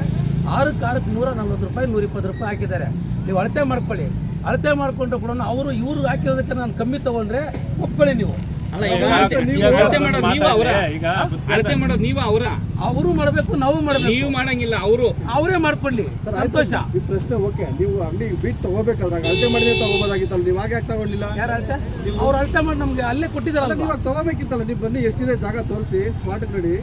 ಆರಕ್ಕೆ ಆರಕ್ಕೆ ನೂರ ನಲ್ವತ್ತು ರೂಪಾಯಿ, ನೂರ ಇಪ್ಪತ್ತು ರೂಪಾಯಿ ಹಾಕಿದ್ದಾರೆ. ನೀವು ಅಳತೆ ಮಾಡ್ಕೊಳ್ಳಿ. ಅಳತೆ ಮಾಡಿಕೊಂಡ್ರು ಕೂಡ ಅವರು ಇವ್ರು ಹಾಕಿರೋದಕ್ಕೆ ನಾನು ಕಮ್ಮಿ ತೊಗೊಂಡ್ರೆ ಒಪ್ಕೊಳ್ಳಿ ನೀವು.
ಅಳತೆ ಮಾಡೋದು ನೀವು ಅವರ
ಈಗ
ಅಳತೆ ಮಾಡೋದು ನೀವು ಅವರ
ಅವರು ಮಾಡಬೇಕು ನಾವು ಮಾಡಬೇಕು.
ನೀವು ಮಾಡಂಗಿಲ್ಲ ಅವರು.
ಅವರೇ ಮಾಡ್ಕೊಳ್ಳಿ. ಸಂತೋಷ.
ಈ ಪ್ರಶ್ನೆ ಓಕೆ. ನೀವು ಅಂಗಡಿ ಬಿಟ್ಟು ತಗೋಬೇಕಲ್ರ ಅಳತೆ ಮಾಡಿದ್ರೆ ತಗೋಬೋದಾಗಿತ್ತಲ್ಲ ನೀವು ಹಾಗೆ ಯಾಕೆ ತಗೊಂಡಿಲ್ಲ?
ಯಾರು ಅಳತೆ? ಅವ್ರು ಅಳತೆ ಮಾಡಿ ನಮ್ಗೆ ಅಲ್ಲೇ
ಅಲ್ಲ
ಕೊಟ್ಟಿದ್ದಾರಲ್ಲ
ನೀವು ತಗೋಬೇಕಿತ್ತಲ್ಲ ನೀವು ಬನ್ನಿ ಎಷ್ಟಿದೆ ಜಾಗ ತೋರಿಸಿ ಸ್ಮಾರ್ಟ್ ಅಲ್ಲಿ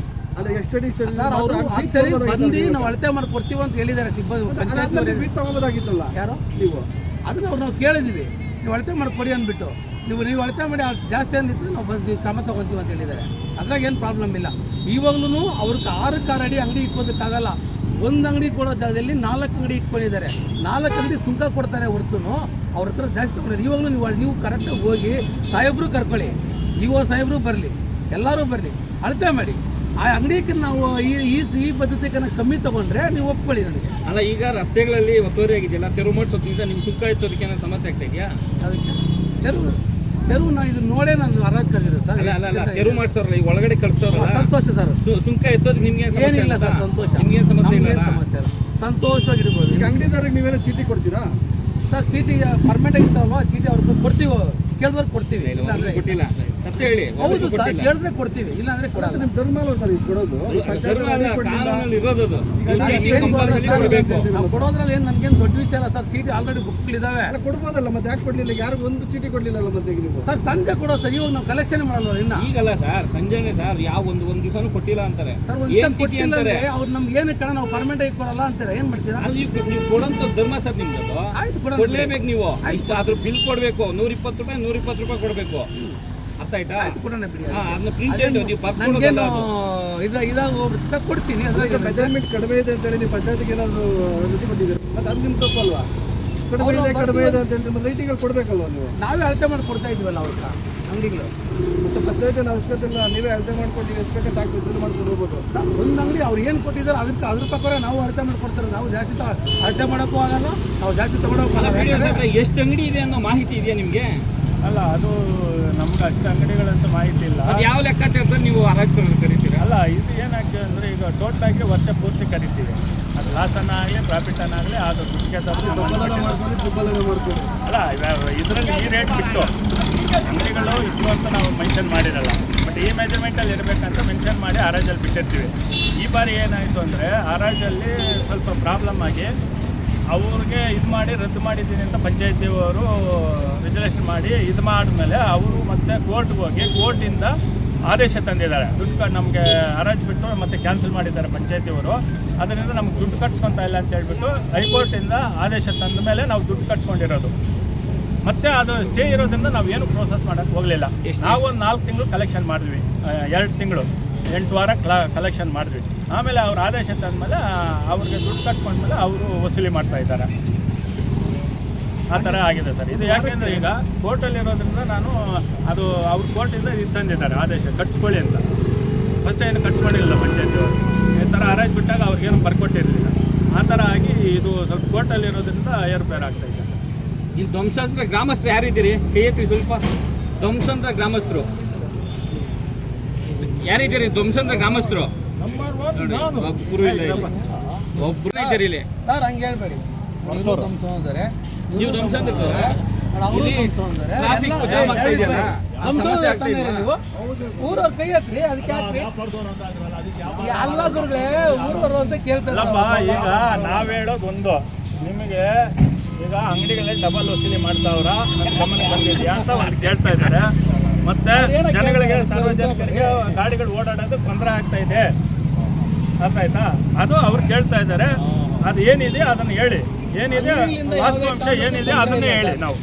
ಇಷ್ಟಡಿ
ಸರ್ ಅವರು ಸರಿ ಬಂದು ನಾವು. ಅಳತೆ ಮಾಡಿ ಕೊಡ್ತೀವಿ ಅಂತ ಹೇಳಿದ್ದಾರೆ ಸಿಬ್ಬಂದಿ ಪಂಚಾಯತ್
ನೀವು ಬಿಟ್ಟು ತಗೋಬೋದಾಗಿತ್ತಲ್ಲ
ಯಾರು?
ನೀವು.
ಅದನ್ನ ಅವ್ರು ನಾವು ಕೇಳಿದೀವಿ. ನೀವು ಅಳತೆ ಮಾಡಿ ಕೊಡಿ ಅಂದ್ಬಿಟ್ಟು. ನೀವು ನೀವು ಅಳತೆ ಮಾಡಿ ಜಾಸ್ತಿ ಅಂದಿತ್ತು ನಾವು ಬಂದು ಕ್ರಮ ತಗೊಂತೀವಿ ಅಂತ ಹೇಳಿದ್ದಾರೆ. ಅದ್ರಾಗ ಏನು ಪ್ರಾಬ್ಲಮ್ ಇಲ್ಲ. ಇವಾಗ್ಲೂ ಅವ್ರಿಗೆ ಆರು ಆರು ಅಡಿ ಅಂಗಡಿ ಇಟ್ಕೋದಕ್ಕಾಗಲ್ಲ ಒಂದು ಅಂಗಡಿ ಕೊಡೋ ಜಾಗದಲ್ಲಿ ನಾಲ್ಕು ಅಂಗಡಿ ಇಟ್ಕೊಂಡಿದ್ದಾರೆ. ನಾಲ್ಕು ಅಂಗಡಿ ಸುಂಕ ಕೊಡ್ತಾರೆ ಹೊರತು ಅವ್ರ ಹತ್ರ ಜಾಸ್ತಿ ತಗೊಂಡಿದ್ದಾರೆ ಇವಾಗಲೂ ನೀವು ನೀವು ಕರೆಕ್ಟಾಗಿ ಹೋಗಿ ಸಾಹೇಬ್ರು ಕರ್ಕೊಳ್ಳಿ. ಇವ ಸಾಹೇಬ್ರು ಬರಲಿ. ಎಲ್ಲರೂ ಬರಲಿ. ಅಳತೆ ಮಾಡಿ. ಆ ಅಂಗಡಿಗೆ ನಾವು ಈ ಈ ಈ ಪದ್ಧತಿಗೆ ಕಮ್ಮಿ ತಗೊಂಡ್ರೆ ನೀವು ಒಪ್ಕೊಳ್ಳಿ ನನಗೆ
ಅಲ್ಲ ಈಗ ರಸ್ತೆಗಳಲ್ಲಿ ಒತ್ತುವರಿ ಆಗಿದೆಯಲ್ಲ ತೆರವು ಮಾಡಿಸೋದ್ರಿಂದ ನಿಮ್ಗೆ ಸುಂಕ ಎತ್ತೋದಕ್ಕೆ ಏನೋ ಸಮಸ್ಯೆ ಆಗ್ತಾ ಇದೆಯಾ?
ಅದಕ್ಕೆ. ತೆರವು ತೆರವು ನಾ ಇದು ನೋಡೇ ನಾನು ಅರ್ಹ ಕರೆದಿದ್ದೆ ಸರ್.
ಅಲ್ಲ ಅಲ್ಲ ತೆರವು ಮಾಡ್ತಾರಲ್ಲ ಈಗ ಒಳಗಡೆ ಕಳಿಸ್ತಾರಲ್ಲ
ಸಂತೋಷ ಸರ್
ಸು- ಸುಂಕ ಎತ್ತೋದು ನಿಮ್ಗೆ ಏನ್ ಸಮಸ್ಯೆ
ಏನಿಲ್ಲ ಸರ್ ಸಂತೋಷ.
ನಿಮ್ಗೇನ್ ಸಮಸ್ಯೆ ಇಲ್ಲ
ಸಮಸ್ಯೆ ಇಲ್ಲ. ಸಂತೋಷವಾಗಿರ್ಬೋದು.
ಈಗ ಅಂಗಡಿದಾರಿಗೆ ನೀವೇನೋ ಚೀಟಿ ಕೊಡ್ತೀರಾ?
ಸರ್ ಚೀಟಿ ಪರ್ಮನೆಂಟ್ ಆಗಿರ್ತಾವಲ್ವ ಚೀಟಿ ಅವ್ರಿಗೆ ಕೊಡ್ತೀವಿ? ಕೇಳಿದ್ರೆ ಕೊಡ್ತೀವಿ.
ಇಲ್ಲ,
ಇಲ್ಲ ಅಂದ್ರೆ
ಕೊಟ್ಟಿಲ್ಲ. ಸತ್ಯ ಹೇಳಿ.
ಹೌದು ಸರ್ ಕೇಳಿದ್ರೆ ಕೊಡ್ತೀವಿ. ಇಲ್ಲ ಅಂದ್ರೆ ಕೊಡಲ್ಲ.
ನಿಮ್ ಧರ್ಮ ಅಲ್ವಾ ಸರ್ ಇದು ಕೊಡೋದು. ನಾವು
ಕೊಡೋದ್ರಲ್ಲಿ ಏನು ನಮ್ಗೇನು ದೊಡ್ಡ ವಿಷಯ ಅಲ್ಲ ಸರ್? ಚೀಟಿ ಆಲ್ರೆಡಿ ಬುಕ್ಗಳಿದಾವೆ
ಅಲ್ಲ ಕೊಡ್ಬೋದಲ್ಲ ಮತ್ತೆ ಯಾಕೆ ಕೊಡ್ಲಿಲ್ಲ? ಯಾರು ಒಂದು ಚೀಟಿ ಕೊಡ್ಲಿಲ್ಲಲ್ಲ ಮತ್ತೆ ನೀವು?
ಸರ್ ಸಂಜೆ ಕೊಡೋ ಸರ್ ಇವಾಗ ನಾವು ಕಲೆಕ್ಷನ್ ಮಾಡಲ್ಲ ಇನ್ನ?
ಈಗಲ್ಲ ಸರ್ ಸಂಜೆನೆ ಸರ್ ಯಾವ ಒಂದು ಒಂದ್ ದಿವಸನೂ ಕೊಟ್ಟಿಲ್ಲ ಅಂತಾರೆ.
ಸರ್ ಒಂದು ಕೊಟ್ಟಿಲ್ಲ ಅಂದ್ರೆ ಅವ್ರು ನಮ್ಗೆ ಏನು ಕಣ ನಾವು ಪರ್ಮನೆಂಟ್ ಆಗಿ ಕೊಡಲ್ಲ ಅಂತಾರೆ? ಏನ್ ಮಾಡ್ತೀರಾ?
ಅಲ್ಲಿ ನೀವು ಕೊಡೋಂಥ ಧರ್ಮ ಸರ್ ನಿಮ್ದು
ಆಯ್ತು ಕೊಡಲೇಬೇಕು
ಕೊಡ್ಲೇಬೇಕು ನೀವು. ಇಷ್ಟು ಅದ್ರ ಬಿಲ್ ಕೊಡಬೇಕು. ನೂರ ಇಪ್ಪತ್ತು ರೂಪಾಯಿ ನೂರ ಇಪ್ಪತ್ತು ರೂಪಾಯಿ ಕೊಡ್ಬೇಕು. ಅರ್ಥ ಆಯ್ತಾ?
ಆಯ್ತು ಕೊಡೋಣ ಬಿಡಿ
ಹಾ ಅದನ್ನ ಪ್ರಿಂಟ್
ಅದೇನು
ನೀವು
ನನ್ಗೇನು
ಬರ್ಕೊಡೋದಲ್ಲ
ಇದ ಇದಾಗ ಹೋಗ್ಬಿಡ್ತಾ. ಕೊಡ್ತೀನಿ.
ಈಗ
ಅದ್ರಾಗ
ಮೆಜರ್ಮೆಂಟ್ ಕಡಿಮೆ ಇದೆ ಅಂತ ಹೇಳಿ ನೀವು ಪಂಚಾಯತ್ಗೆ ಏನಾದ್ರು ರಜೆ ಕೊಟ್ಟಿದ್ದೀರಿ ಮತ್ತೆ ಅದು ನಿಮ್ ತಪ್ಪಲ್ವಾ ಕಡಿಮೆ ಇದೆ ಕಡಿಮೆ ಇದೆ
ಬರ್ತೀವಿ.
ಅಂತ ಹೇಳಿ ಲೈಟಿಗೆ ಕೊಡ್ಬೇಕಲ್ವಾ ನೀವು?
ನಾವೇ ಅಳತೆ ಮಾಡಿ ಕೊಡ್ತಾ ಇದೀವಲ್ಲ ಅವ್ರ ಅಂಗಡಿಗಳು.
ಮತ್ತೆ ಪಂಚಾಯತ್ ಅವಶ್ಯಕತೆ ನೀವೇ ಅಳತೆ ಮಾಡ್ಕೊಟ್ಟಿದ್ದೀವಿ ಎಷ್ಟು ಬೇಕಂತ ಹಾಕಿ ದುಡ್ಡು ಮಾಡ್ಕೊಂಡು ಹೋಗ್ಬೋದು.
ಸರ್ ಒಂದು ಅಂಗಡಿ ಅವ್ರು ಏನು ಕೊಟ್ಟಿದ್ದಾರೆ ಅದಕ್ಕೆ ಅದ್ರ ಪ್ರಕಾರ ನಾವು ಅಳತೆ ಮಾಡ್ಕೊಡ್ತಾರೆ ನಾವು ಜಾಸ್ತಿ ತ- ಅಳತೆ ಮಾಡೋಕ್ಕೂ ಆಗಲ್ಲ ನಾವು ಜಾಸ್ತಿ ತಗೊಳಕ್ಕೂ ಆಗಲ್ಲ.
ಎಷ್ಟು ಅಂಗಡಿ ಇದೆ ಅನ್ನೋ ಮಾಹಿತಿ ಇದೆಯಾ ನಿಮ್ಗೆ?
ಅಲ್ಲ ಅದು ನಮ್ಗೆ ಅಷ್ಟು ಅಂಗಡಿಗಳಂತ ಮಾಹಿತಿ ಇಲ್ಲ.
ಅದು ಯಾವ ಲೆಕ್ಕಾಚಾರದಲ್ಲಿ ನೀವು ಹರಾಜ್ ಕರಿತೀರಿ?
ಅಲ್ಲ ಇದು ಏನಾಗ್ತದೆ ಅಂದರೆ ಈಗ ಟೋಟಲ್ ಆಗಿ ವರ್ಷ ಪೂರ್ತಿ ಕರಿತೀವಿ. ಅದು ಲಾಸ್ ಅನ್ನ ಆಗಲಿ ಪ್ರಾಫಿಟ್ ಅನ್ನ ಆಗಲಿ ಅದು ಅಲ್ಲ ಇದರಲ್ಲಿ ಈ ರೇಟ್ ಬಿಟ್ಟು ಅಂಗಡಿಗಳು ಇಷ್ಟು ಅಂತ ನಾವು ಮೆನ್ಷನ್ ಮಾಡಿರಲ್ಲ. ಬಟ್ ಈ ಮೆಜರ್ಮೆಂಟಲ್ಲಿ ಇರಬೇಕಂತ ಮೆನ್ಷನ್ ಮಾಡಿ ಹರಾಜಲ್ಲಿ ಬಿಟ್ಟಿರ್ತೀವಿ. ಈ ಬಾರಿ ಏನಾಯಿತು ಅಂದರೆ ಹರಾಜಲ್ಲಿ ಸ್ವಲ್ಪ ಪ್ರಾಬ್ಲಮ್ ಆಗಿ ಅವ್ರಿಗೆ ಇದು ಮಾಡಿ ರದ್ದು ಮಾಡಿದ್ದೀನಿ ಅಂತ ಪಂಚಾಯತಿಯವರು ರೆಸಲ್ಯೂಷನ್ ಮಾಡಿ ಇದು ಮಾಡಿದ್ಮೇಲೆ ಅವರು ಮತ್ತೆ ಕೋರ್ಟ್ಗೆ ಹೋಗಿ ಕೋರ್ಟಿಂದ ಆದೇಶ ತಂದಿದ್ದಾರೆ. ದುಡ್ಡು ನಮಗೆ ಹರಾಜು ಬಿಟ್ಟು ಮತ್ತೆ ಕ್ಯಾನ್ಸಲ್ ಮಾಡಿದ್ದಾರೆ ಪಂಚಾಯತಿಯವರು ಅದರಿಂದ ನಮ್ಗೆ ದುಡ್ಡು ಕಟ್ಸ್ಕೊತಾ ಇಲ್ಲ ಅಂತ ಹೇಳ್ಬಿಟ್ಟು ಹೈಕೋರ್ಟಿಂದ ಆದೇಶ ತಂದ ಮೇಲೆ ನಾವು ದುಡ್ಡು ಕಟ್ಸ್ಕೊಂಡಿರೋದು. ಮತ್ತೆ ಅದು ಸ್ಟೇ ಇರೋದ್ರಿಂದ ನಾವು ಏನು ಪ್ರೋಸೆಸ್ ಮಾಡೋಕ್ಕೆ ಹೋಗಲಿಲ್ಲ. ನಾವು ಒಂದು ನಾಲ್ಕು ತಿಂಗಳು ಕಲೆಕ್ಷನ್ ಮಾಡಿದ್ವಿ. ಎರಡು ತಿಂಗಳು ಎಂಟು ವಾರ ಕ್ಲಾ ಕಲೆಕ್ಷನ್ ಮಾಡಿದ್ವಿ. ಆಮೇಲೆ ಅವ್ರ ಆದೇಶ ತಂದಮೇಲೆ, ಅವ್ರಿಗೆ ದುಡ್ಡು ಕಟ್ಸ್ಕೊಂಡ್ಮೇಲೆ ಅವರು ವಸೂಲಿ ಮಾಡ್ತಾ ಇದ್ದಾರೆ. ಆ ಥರ ಆಗಿದೆ ಸರ್. ಇದು ಯಾಕೆಂದರೆ ಈಗ ಕೋರ್ಟಲ್ಲಿ ಇರೋದ್ರಿಂದ ನಾನು ಅದು ಅವ್ರ ಕೋರ್ಟಿಂದ ಇದು ತಂದಿದ್ದಾರೆ ಆದೇಶ, ಕಟ್ಸ್ಕೊಳ್ಳಿ ಅಂತ. ಫಸ್ಟ್ ಏನು ಕಟ್ಸ್ಕೊಂಡಿಲ್ಲ ಪಂಚಾಯತಿಯವರು ಈ ಥರ ಹರಾಜು ಬಿಟ್ಟಾಗ ಅವ್ರಿಗೇನು ಬರ್ಕೊಟ್ಟಿರಲಿಲ್ಲ. ಆ ಥರ ಆಗಿ ಇದು ಸ್ವಲ್ಪ ಕೋರ್ಟಲ್ಲಿ ಇರೋದ್ರಿಂದ ಏರುಪೇರು ಆಗ್ತಾ ಇದೆ ಸರ್.
ಇಲ್ಲಿ ಧ್ವಂಸಂದ್ರ ಗ್ರಾಮಸ್ಥರು ಯಾರಿದ್ದೀರಿ? ಕೈ ಎತ್ತಿ ಸ್ವಲ್ಪ. ಧ್ವಂಸಂದ್ರ ಗ್ರಾಮಸ್ಥರು. ಯಾರಿದ್ದೀರಿ ಧ್ವಂಸಂದ್ರ ಗ್ರಾಮಸ್ಥರು? ಒಬ್ರು ಇಲ್ಲ ಇಲ್ಲಿ. ಒಬ್ರು ಇದ್ದೀರಿ ಇಲ್ಲಿ.
ಸರ್ ಹಂಗೆ ಹೇಳ್ಬೇಡಿ. ನೀವು
ನೀವು ಧ್ವಂಸ ಅಂದಿರ್ತೀರಾ?
ಅವರು
ಇಲ್ಲಿ
ತೊಂದ್ರೆ
traffic jam ಆಗ್ತಾ ಇದೆಯಲ್ಲ? ಆ ಸಮಸ್ಯೆ ಆಗ್ತಾ ಇಲ್ವಾ?
ನೀವು? ಊರವ್ರ ಕೈ ಹತ್ರಿ ಅದಕ್ಕೆ ಯಾಕ್ರಿ ಎಲ್ಲ ಗುರುಗಳೇ ಊರವರು ಅಂತ ಕೇಳ್ತಾರೆ.
ಅಲ್ಲಪ್ಪ ಈಗ ನಾವ್ ಹೇಳೋದು ಒಂದು. ನಿಮಗೆ ಈಗ ಅಂಗಡಿಗಳಲ್ಲಿ ಡಬಲ್ ವಸೂಲಿ ಮಾಡ್ತಾವ್ರ ನನ್ನ ಗಮನಕ್ಕೆ ಬಂದಿದ್ಯಾ ಅಂತ ಒಂದು ಕೇಳ್ತಾ ಇದ್ದಾರೆ. ಮತ್ತೆ ಜನಗಳಿಗೆ ಸಾರ್ವಜನಿಕರಿಗೆ ಗಾಡಿಗಳು ಓಡಾಡೋದು ತೊಂದರೆ ಆಗ್ತಾ ಇದೆ. ಅರ್ಥ ಆಯ್ತಾ? ಅದು ಅವ್ರು ಕೇಳ್ತಾ ಇದ್ದಾರೆ. ಅದು ಏನಿದೆ ಅದನ್ನ ಹೇಳಿ. ಏನಿದೆ? ವಾಸ್ತವಾಂಶ ಏನಿದೆ ಅದನ್ನೇ ಹೇಳಿ ನಾವು.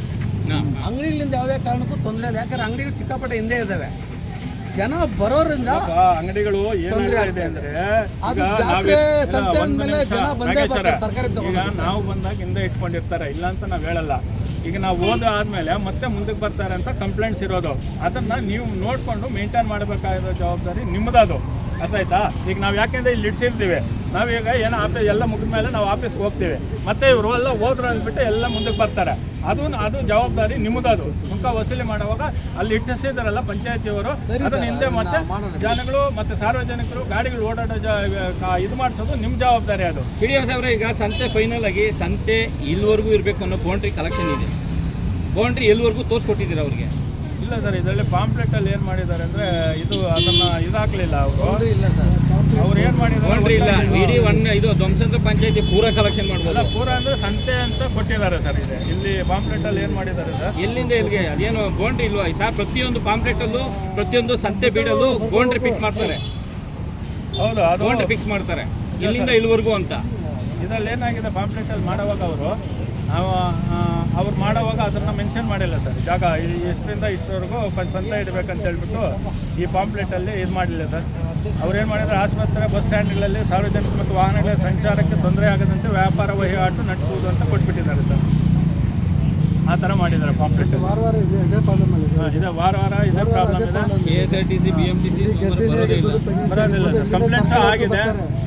ಅಂಗಡಿಗಳಿಂದ ಯಾವುದೇ ಕಾರಣಕ್ಕೂ ತೊಂದರೆ ಇಲ್ಲ. ಯಾಕಂದ್ರೆ ಅಂಗಡಿಗಳು ಚಿಕ್ಕಪಟ್ಟೆ ಹಿಂದೆ ಇದ್ದಾವೆ. ಜನ
ಬರೋರಿಂದ ಅಂಗಡಿಗಳು ಏನಾಗ್ತಾ ಇದೆ ಅಂದ್ರೆ ಈಗ ನಾವು ಬಂದಾಗ ಹಿಂದೆ ಇಟ್ಕೊಂಡಿರ್ತಾರೆ. ಇಲ್ಲ ಅಂತ ನಾವು ಹೇಳಲ್ಲ. ಈಗ ನಾವು ಓದ ಆದ್ಮೇಲೆ ಮತ್ತೆ ಮುಂದಕ್ಕೆ ಬರ್ತಾರೆ ಅಂತ ಕಂಪ್ಲೇಂಟ್ಸ್ ಇರೋದು. ಅದನ್ನ ನೀವು ನೋಡ್ಕೊಂಡು ಮೇಂಟೈನ್ ಮಾಡಬೇಕಾಗಿರೋ ಜವಾಬ್ದಾರಿ ನಿಮ್ಮದದು. ಅರ್ಥಾಯ್ತಾ? ಈಗ ನಾವು ಯಾಕೆಂದ್ರೆ ಇಲ್ಲಿ ಇಡ್ಸಿರ್ತೀವಿ. ನಾವೀಗ ಏನೋ ಆಫೀಸ್ ಎಲ್ಲ ಮುಗಿದ ಮೇಲೆ ನಾವು ಆಫೀಸ್ಗೆ ಹೋಗ್ತೀವಿ. ಮತ್ತೆ ಇವರು ಎಲ್ಲ ಹೋದ್ರು ಅಂದ್ಬಿಟ್ಟು ಎಲ್ಲ ಮುಂದಕ್ಕೆ ಬರ್ತಾರೆ. ಅದು ಅದು ಜವಾಬ್ದಾರಿ ನಿಮ್ಮದದು. ಮುಖ ವಸೂಲಿ ಮಾಡುವಾಗ ಅಲ್ಲಿ ಇಟ್ಟಿಸಿದಾರಲ್ಲ ಪಂಚಾಯತಿಯವರು ಅದನ್ನ ಹಿಂದೆ ಮತ್ತೆ ಜನಗಳು ಮತ್ತೆ ಸಾರ್ವಜನಿಕರು ಗಾಡಿಗಳು ಓಡಾಡೋ ಇದು ಮಾಡಿಸೋದು ನಿಮ್ಮ ಜವಾಬ್ದಾರಿ ಅದು.
ಡಿ ಸಾಹೇಬ್ರೆ ಈಗ ಸಂತೆ ಫೈನಲ್ ಆಗಿ ಸಂತೆ ಇಲ್ಲಿವರೆಗೂ ಇರಬೇಕು ಅನ್ನೋ ಬೌಂಡ್ರಿ ಕಲೆಕ್ಷನ್ ಇದೆ. ಬೌಂಡ್ರಿ ಎಲ್ಲಿವರೆಗೂ ತೋರಿಸ್ಕೊಟ್ಟಿದ್ದೀರಾ ಅವ್ರಿಗೆ?
ಇಲ್ಲ ಸರ್ ಇದರಲ್ಲಿ ಪಾಂಪ್ಲೆಟ್ ಅಲ್ಲಿ ಏನ್ ಮಾಡಿದ್ದಾರೆ ಅಂದ್ರೆ ಇದು ಅದನ್ನ ಇದಾಗ್ಲಿಲ್ಲ ಅವರು.
ಇಲ್ಲ ಸರ್.
ಅವ್ರು ಏನು ಮಾಡಿದ್ದಾರೆ
ಬೌಂಡ್ರಿ ಇಲ್ಲ. ಇಡೀ ಒನ್ ಇದು ಧ್ವಂಸಂದ್ರ ಪಂಚಾಯತಿ ಪೂರ ಕಲೆಕ್ಷನ್
ಅಲ್ಲ
ಮಾಡ್ಬೋದು
ಪೂರ ಅಂದ್ರೆ ಸಂತೆ ಅಂತ ಕೊಟ್ಟಿದ್ದಾರೆ ಸರ್ ಇದೆ. ಇಲ್ಲಿ ಪಾಂಪ್ಲೆಟ್ ಅಲ್ಲಿ ಏನ್ ಮಾಡಿದ್ದಾರೆ ಸರ್?
ಎಲ್ಲಿಂದ ಇಲ್ಲಿಗೆ ಅದೇನು ಬೌಂಡ್ರಿ ಇಲ್ವಾ? ಸರ್ ಪ್ರತಿಯೊಂದು ಪಾಂಪ್ಲೆಟ್ ಅಲ್ಲೂ ಪ್ರತಿಯೊಂದು ಸಂತೆ ಬೀಡಲ್ಲೂ ಬೌಂಡ್ರಿ ಫಿಕ್ಸ್ ಮಾಡ್ತಾರೆ.
ಹೌದು ಅದು
ಬೌಂಡ್ರಿ ಫಿಕ್ಸ್ ಮಾಡ್ತಾರೆ. ಇಲ್ಲಿಂದ ಇಲ್ಲಿವರೆಗೂ ಅಂತ.
ಇದರಲ್ಲಿ ಏನಾಗಿದೆ ಪಾಂಪ್ಲೆಟ್ ಅಲ್ಲಿ ಮಾಡುವಾಗ ಅವರು? ಅವ್ರು ಮಾಡೋವಾಗ ಅದನ್ನು ಮೆನ್ಷನ್ ಮಾಡಿಲ್ಲ ಸರ್ ಜಾಗ ಇಷ್ಟರಿಂದ ಇಷ್ಟರವರೆಗೂ ಸಂತ ಇಡಬೇಕಂತ ಹೇಳ್ಬಿಟ್ಟು ಈ ಪಾಂಪ್ಲೆಟಲ್ಲಿ ಇದು ಮಾಡಿಲ್ಲ ಸರ್ ಅವ್ರೇನು ಮಾಡಿದ್ರೆ, ಆಸ್ಪತ್ರೆ ಬಸ್ ಸ್ಟ್ಯಾಂಡ್ಗಳಲ್ಲಿ ಸಾರ್ವಜನಿಕ ಮತ್ತು ವಾಹನಗಳ ಸಂಚಾರಕ್ಕೆ ತೊಂದರೆ ಆಗದಂತೆ ವ್ಯಾಪಾರ ವಹಿವಾಟು ನಡೆಸುವುದು ಅಂತ ಕೊಟ್ಬಿಟ್ಟಿದ್ದಾರೆ ಸರ್ ಆ ಥರ ಮಾಡಿದ್ದಾರೆ ಪಾಂಪ್ಲೆಟ್
ವಾರ ವಾರ ಇದೆ ಇದೇ. ಪ್ರಾಬ್ಲಮ್ ಆಗಿದೆ
ಇದೆ ವಾರ ವಾರ ಇದೇ. ಪ್ರಾಬ್ಲಮ್ ಇದೆ.
K S R T C B M T C ಬರೋದೇ ಇಲ್ಲ.
ಬರೋದಿಲ್ಲ ಕಂಪ್ಲೇಂಟ್ ಆಗಿದೆ.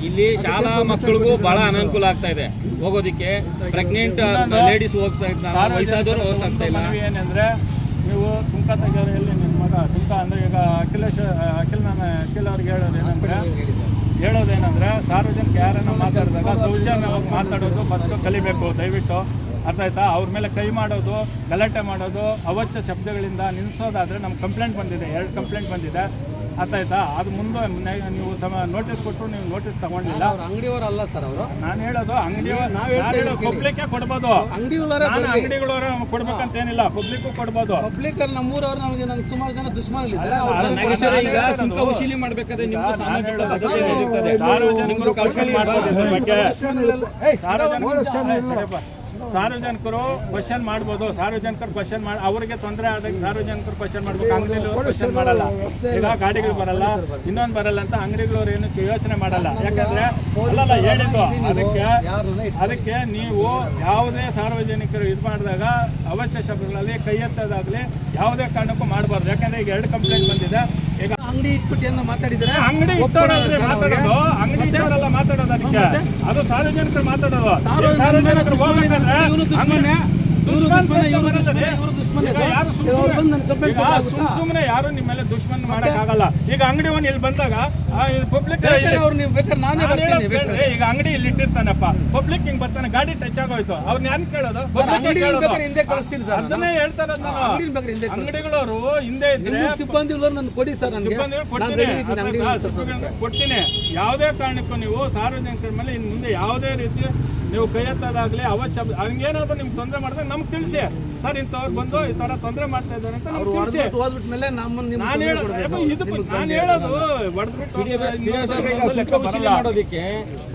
ಇಲ್ಲಿ ಶಾಲಾ ಮಕ್ಕಳಿಗೂ ಬಹಳ ಅನಾನುಕೂಲ ಆಗ್ತಾ ಇದೆ. ಹೋಗೋದಿಕ್ಕೆ ಪ್ರೆಗ್ನೆಂಟ್ ಲೇಡೀಸ್ ಹೋಗ್ತಾ ಇದ್ದಾರೆ. ವಯಸ್ಸಾದವರು ಹೋಗ್ತಾ ಇಲ್ಲ
ಏನಂದ್ರೆ ನೀವು ಸುಂಕ ತೆಗೆಯೋದ್ರಲ್ಲಿ ನಿಮ್ಮ ಮಗ? ಸುಂಕ ಅಂದ್ರೆ ಈಗ ಅಖಿಲೇಶ್ ಅಖಿಲ್ ನಾನು ಅಖಿಲ್ ಅವ್ರಿಗೆ ಹೇಳೋದು ಏನಂದ್ರೆ ಹೇಳೋದೇನಂದ್ರೆ ಸಾರ್ವಜನಿಕ ಯಾರನ್ನ ಮಾತಾಡಿದಾಗ ಸೌಜನ್ಯವಾಗಿ ಮಾತಾಡೋದು ಫಸ್ಟ್ ಕಲಿಬೇಕು ದಯವಿಟ್ಟು. ಅರ್ಥ ಆಯ್ತಾ? ಅವ್ರ ಮೇಲೆ ಕೈ ಮಾಡೋದು ಗಲಾಟೆ ಮಾಡೋದು ಅವಚ್ಚ ಶಬ್ದಗಳಿಂದ ನಿಲ್ಲಿಸೋದಾದ್ರೆ ನಮ್ಗೆ ಕಂಪ್ಲೇಂಟ್ ಬಂದಿದೆ. ಎರಡು ಕಂಪ್ಲೇಂಟ್ ಬಂದಿದೆ. ಅರ್ಥ ಆಯ್ತಾ? ಅದು ಮುಂದೆ ನೀವು ಸಮ ನೋಟಿಸ್ ಕೊಟ್ಟರು ನೀವು ನೋಟಿಸ್ ತಗೊಂಡಿಲ್ಲ.
ಅವ್ರ ಅಂಗಡಿಯವರು ಅಲ್ಲ ಸರ್ ಅವರು.
ನಾನು ಹೇಳೋದು
ಅಂಗಡಿಯವರು.
ಪಬ್ಲಿಕ್ಗೆ ಕೊಡ್ಬೋದು. ಅಂಗಡಿಗಳವರ ಕೊಡ್ಬೇಕಂತ ಏನಿಲ್ಲ ಪಬ್ಲಿಕ್ ಕೊಡ್ಬೋದು.
ಪಬ್ಲಿಕ್ ನಮ್ಮೂರವ್ರು ನಮಗೆ ನಂಗೆ ಸುಮಾರು ಜನ
ದುಷ್ಮಾನಿಲ್ಲ
ವಸೂಲಿ ಮಾಡ್ಬೇಕಾದ್ರೆ ನಿಮ್ಗೂ
ಸಾರ್ವಜನಿಕರು ಬಗ್ಗೆ. ಸಾರ್ವಜನಿಕರು ಸಾರ್ವಜನಿಕರು ಕ್ವಶನ್ ಮಾಡ್ಬೋದು ಸಾರ್ವಜನಿಕರು ಕ್ವಶನ್ ಮಾಡಿ ಅವರಿಗೆ ತೊಂದರೆ ಆದಾಗ ಸಾರ್ವಜನಿಕರು ಕ್ವಶನ್ ಮಾಡ್ಬೇಕು ಅಂಗಡಿಗಳವರು ಕ್ವಶನ್ ಮಾಡಲ್ಲ. ಈಗ ಗಾಡಿಗಳು ಬರಲ್ಲ ಇನ್ನೊಂದು ಬರಲ್ಲ ಅಂತ ಅಂಗಡಿಗಳವ್ರು ಏನು ಯೋಚನೆ ಮಾಡಲ್ಲ. ಯಾಕಂದ್ರೆ ಅಲ್ಲಲ್ಲ ಹೇಳಿದ್ದು ಅದಕ್ಕೆ ಅದಕ್ಕೆ ನೀವು ಯಾವುದೇ ಸಾರ್ವಜನಿಕರು ಇದು ಮಾಡಿದಾಗ ಅವಶ್ಯ ಶಬ್ದಗಳಲ್ಲಿ ಕೈ ಎತ್ತೋದಾಗ್ಲಿ ಯಾವುದೇ ಕಾರಣಕ್ಕೂ ಮಾಡಬಾರ್ದು. ಯಾಕಂದ್ರೆ ಈಗ ಎರಡು ಕಂಪ್ಲೇಂಟ್ ಬಂದಿದೆ.
ಅಂಗಡಿ ಇಟ್ಬಿಟ್ಟು ಏನೋ ಮಾತಾಡಿದ್ರೆ
ಅಂಗಡಿ ಇಟ್ಟವರಲ್ರಿ ಮಾತಾಡೋದು? ಅಂಗಡಿ ಇಟ್ಟವರೆಲ್ಲ ಮಾತಾಡೋದು ಅದಕ್ಕೆ? ಅದು ಸಾರ್ವಜನಿಕರು ಮಾತಾಡೋದು. ಸಾರ್ವಜನಿಕರು ಹೋಗ್ಬೇಕಂದ್ರೆ
ಸರ್.
ಯಾರು ನಿಮ್ಮ ಮೇಲೆ ದುಶ್ಮನ್ ಮಾಡಕ್ಕಾಗಲ್ಲ. ಈಗ ಅಂಗಡಿ ಒಂದು ಇಲ್ಲಿ ಬಂದಾಗ ಪಬ್ಲಿಕ್
ನಾನೇ
ಈಗ ಅಂಗಡಿ ಇಲ್ಲಿ ಇಟ್ಟಿರ್ತಾನಪ್ಪ. ಪಬ್ಲಿಕ್ ಹಿಂಗ್ ಬರ್ತಾನೆ ಗಾಡಿ ಟಚ್ ಆಗೋಯ್ತು. ಅವ್ರನ್ನ ಯಾರು ಕೇಳೋದು?
ಹಿಂದೆ ಕಳಿಸ್ತೀನಿ ಸರ್
ಅದನ್ನೇ ಹೇಳ್ತಾರೆ ನಾನು. ಅಂಗಡಿಗಳವರು ಹಿಂದೆ
ಸಿಬ್ಬಂದಿ ಕೊಡಿ ಸರ್ ನಾನು
ಕೊಡ್ತೀನಿ. ಯಾವುದೇ ಕಾರಣಕ್ಕೂ ನೀವು ಸಾರ್ವಜನಿಕರ ಮೇಲೆ ಇನ್ನು ಮುಂದೆ ಯಾವುದೇ ರೀತಿ ನೀವು ಕೈ ಎತ್ತೋದಾಗ್ಲಿ ಅವಶ್ಯ ಹಂಗೇನಾದ್ರೂ ನಿಮ್ಗೆ ತೊಂದರೆ ಮಾಡಿದ್ರೆ ನಮ್ಗೆ ತಿಳಿಸಿ. ಸರ್ ಇಂಥವ್ರು ಬಂದು ಈ ತರ ತೊಂದರೆ ಮಾಡ್ತಾ ಇದ್ದಾರೆ ಅಂತ ನಮ್ಗೆ ತಿಳಿಸಿ. ನಾನು ಹೇಳೋದು ಇದು ನಾನು ಹೇಳೋದು ಹೊಡೆದ್ಬಿಟ್ಟು ಲೆಕ್ಕ
ಮಾಡೋದಕ್ಕೆ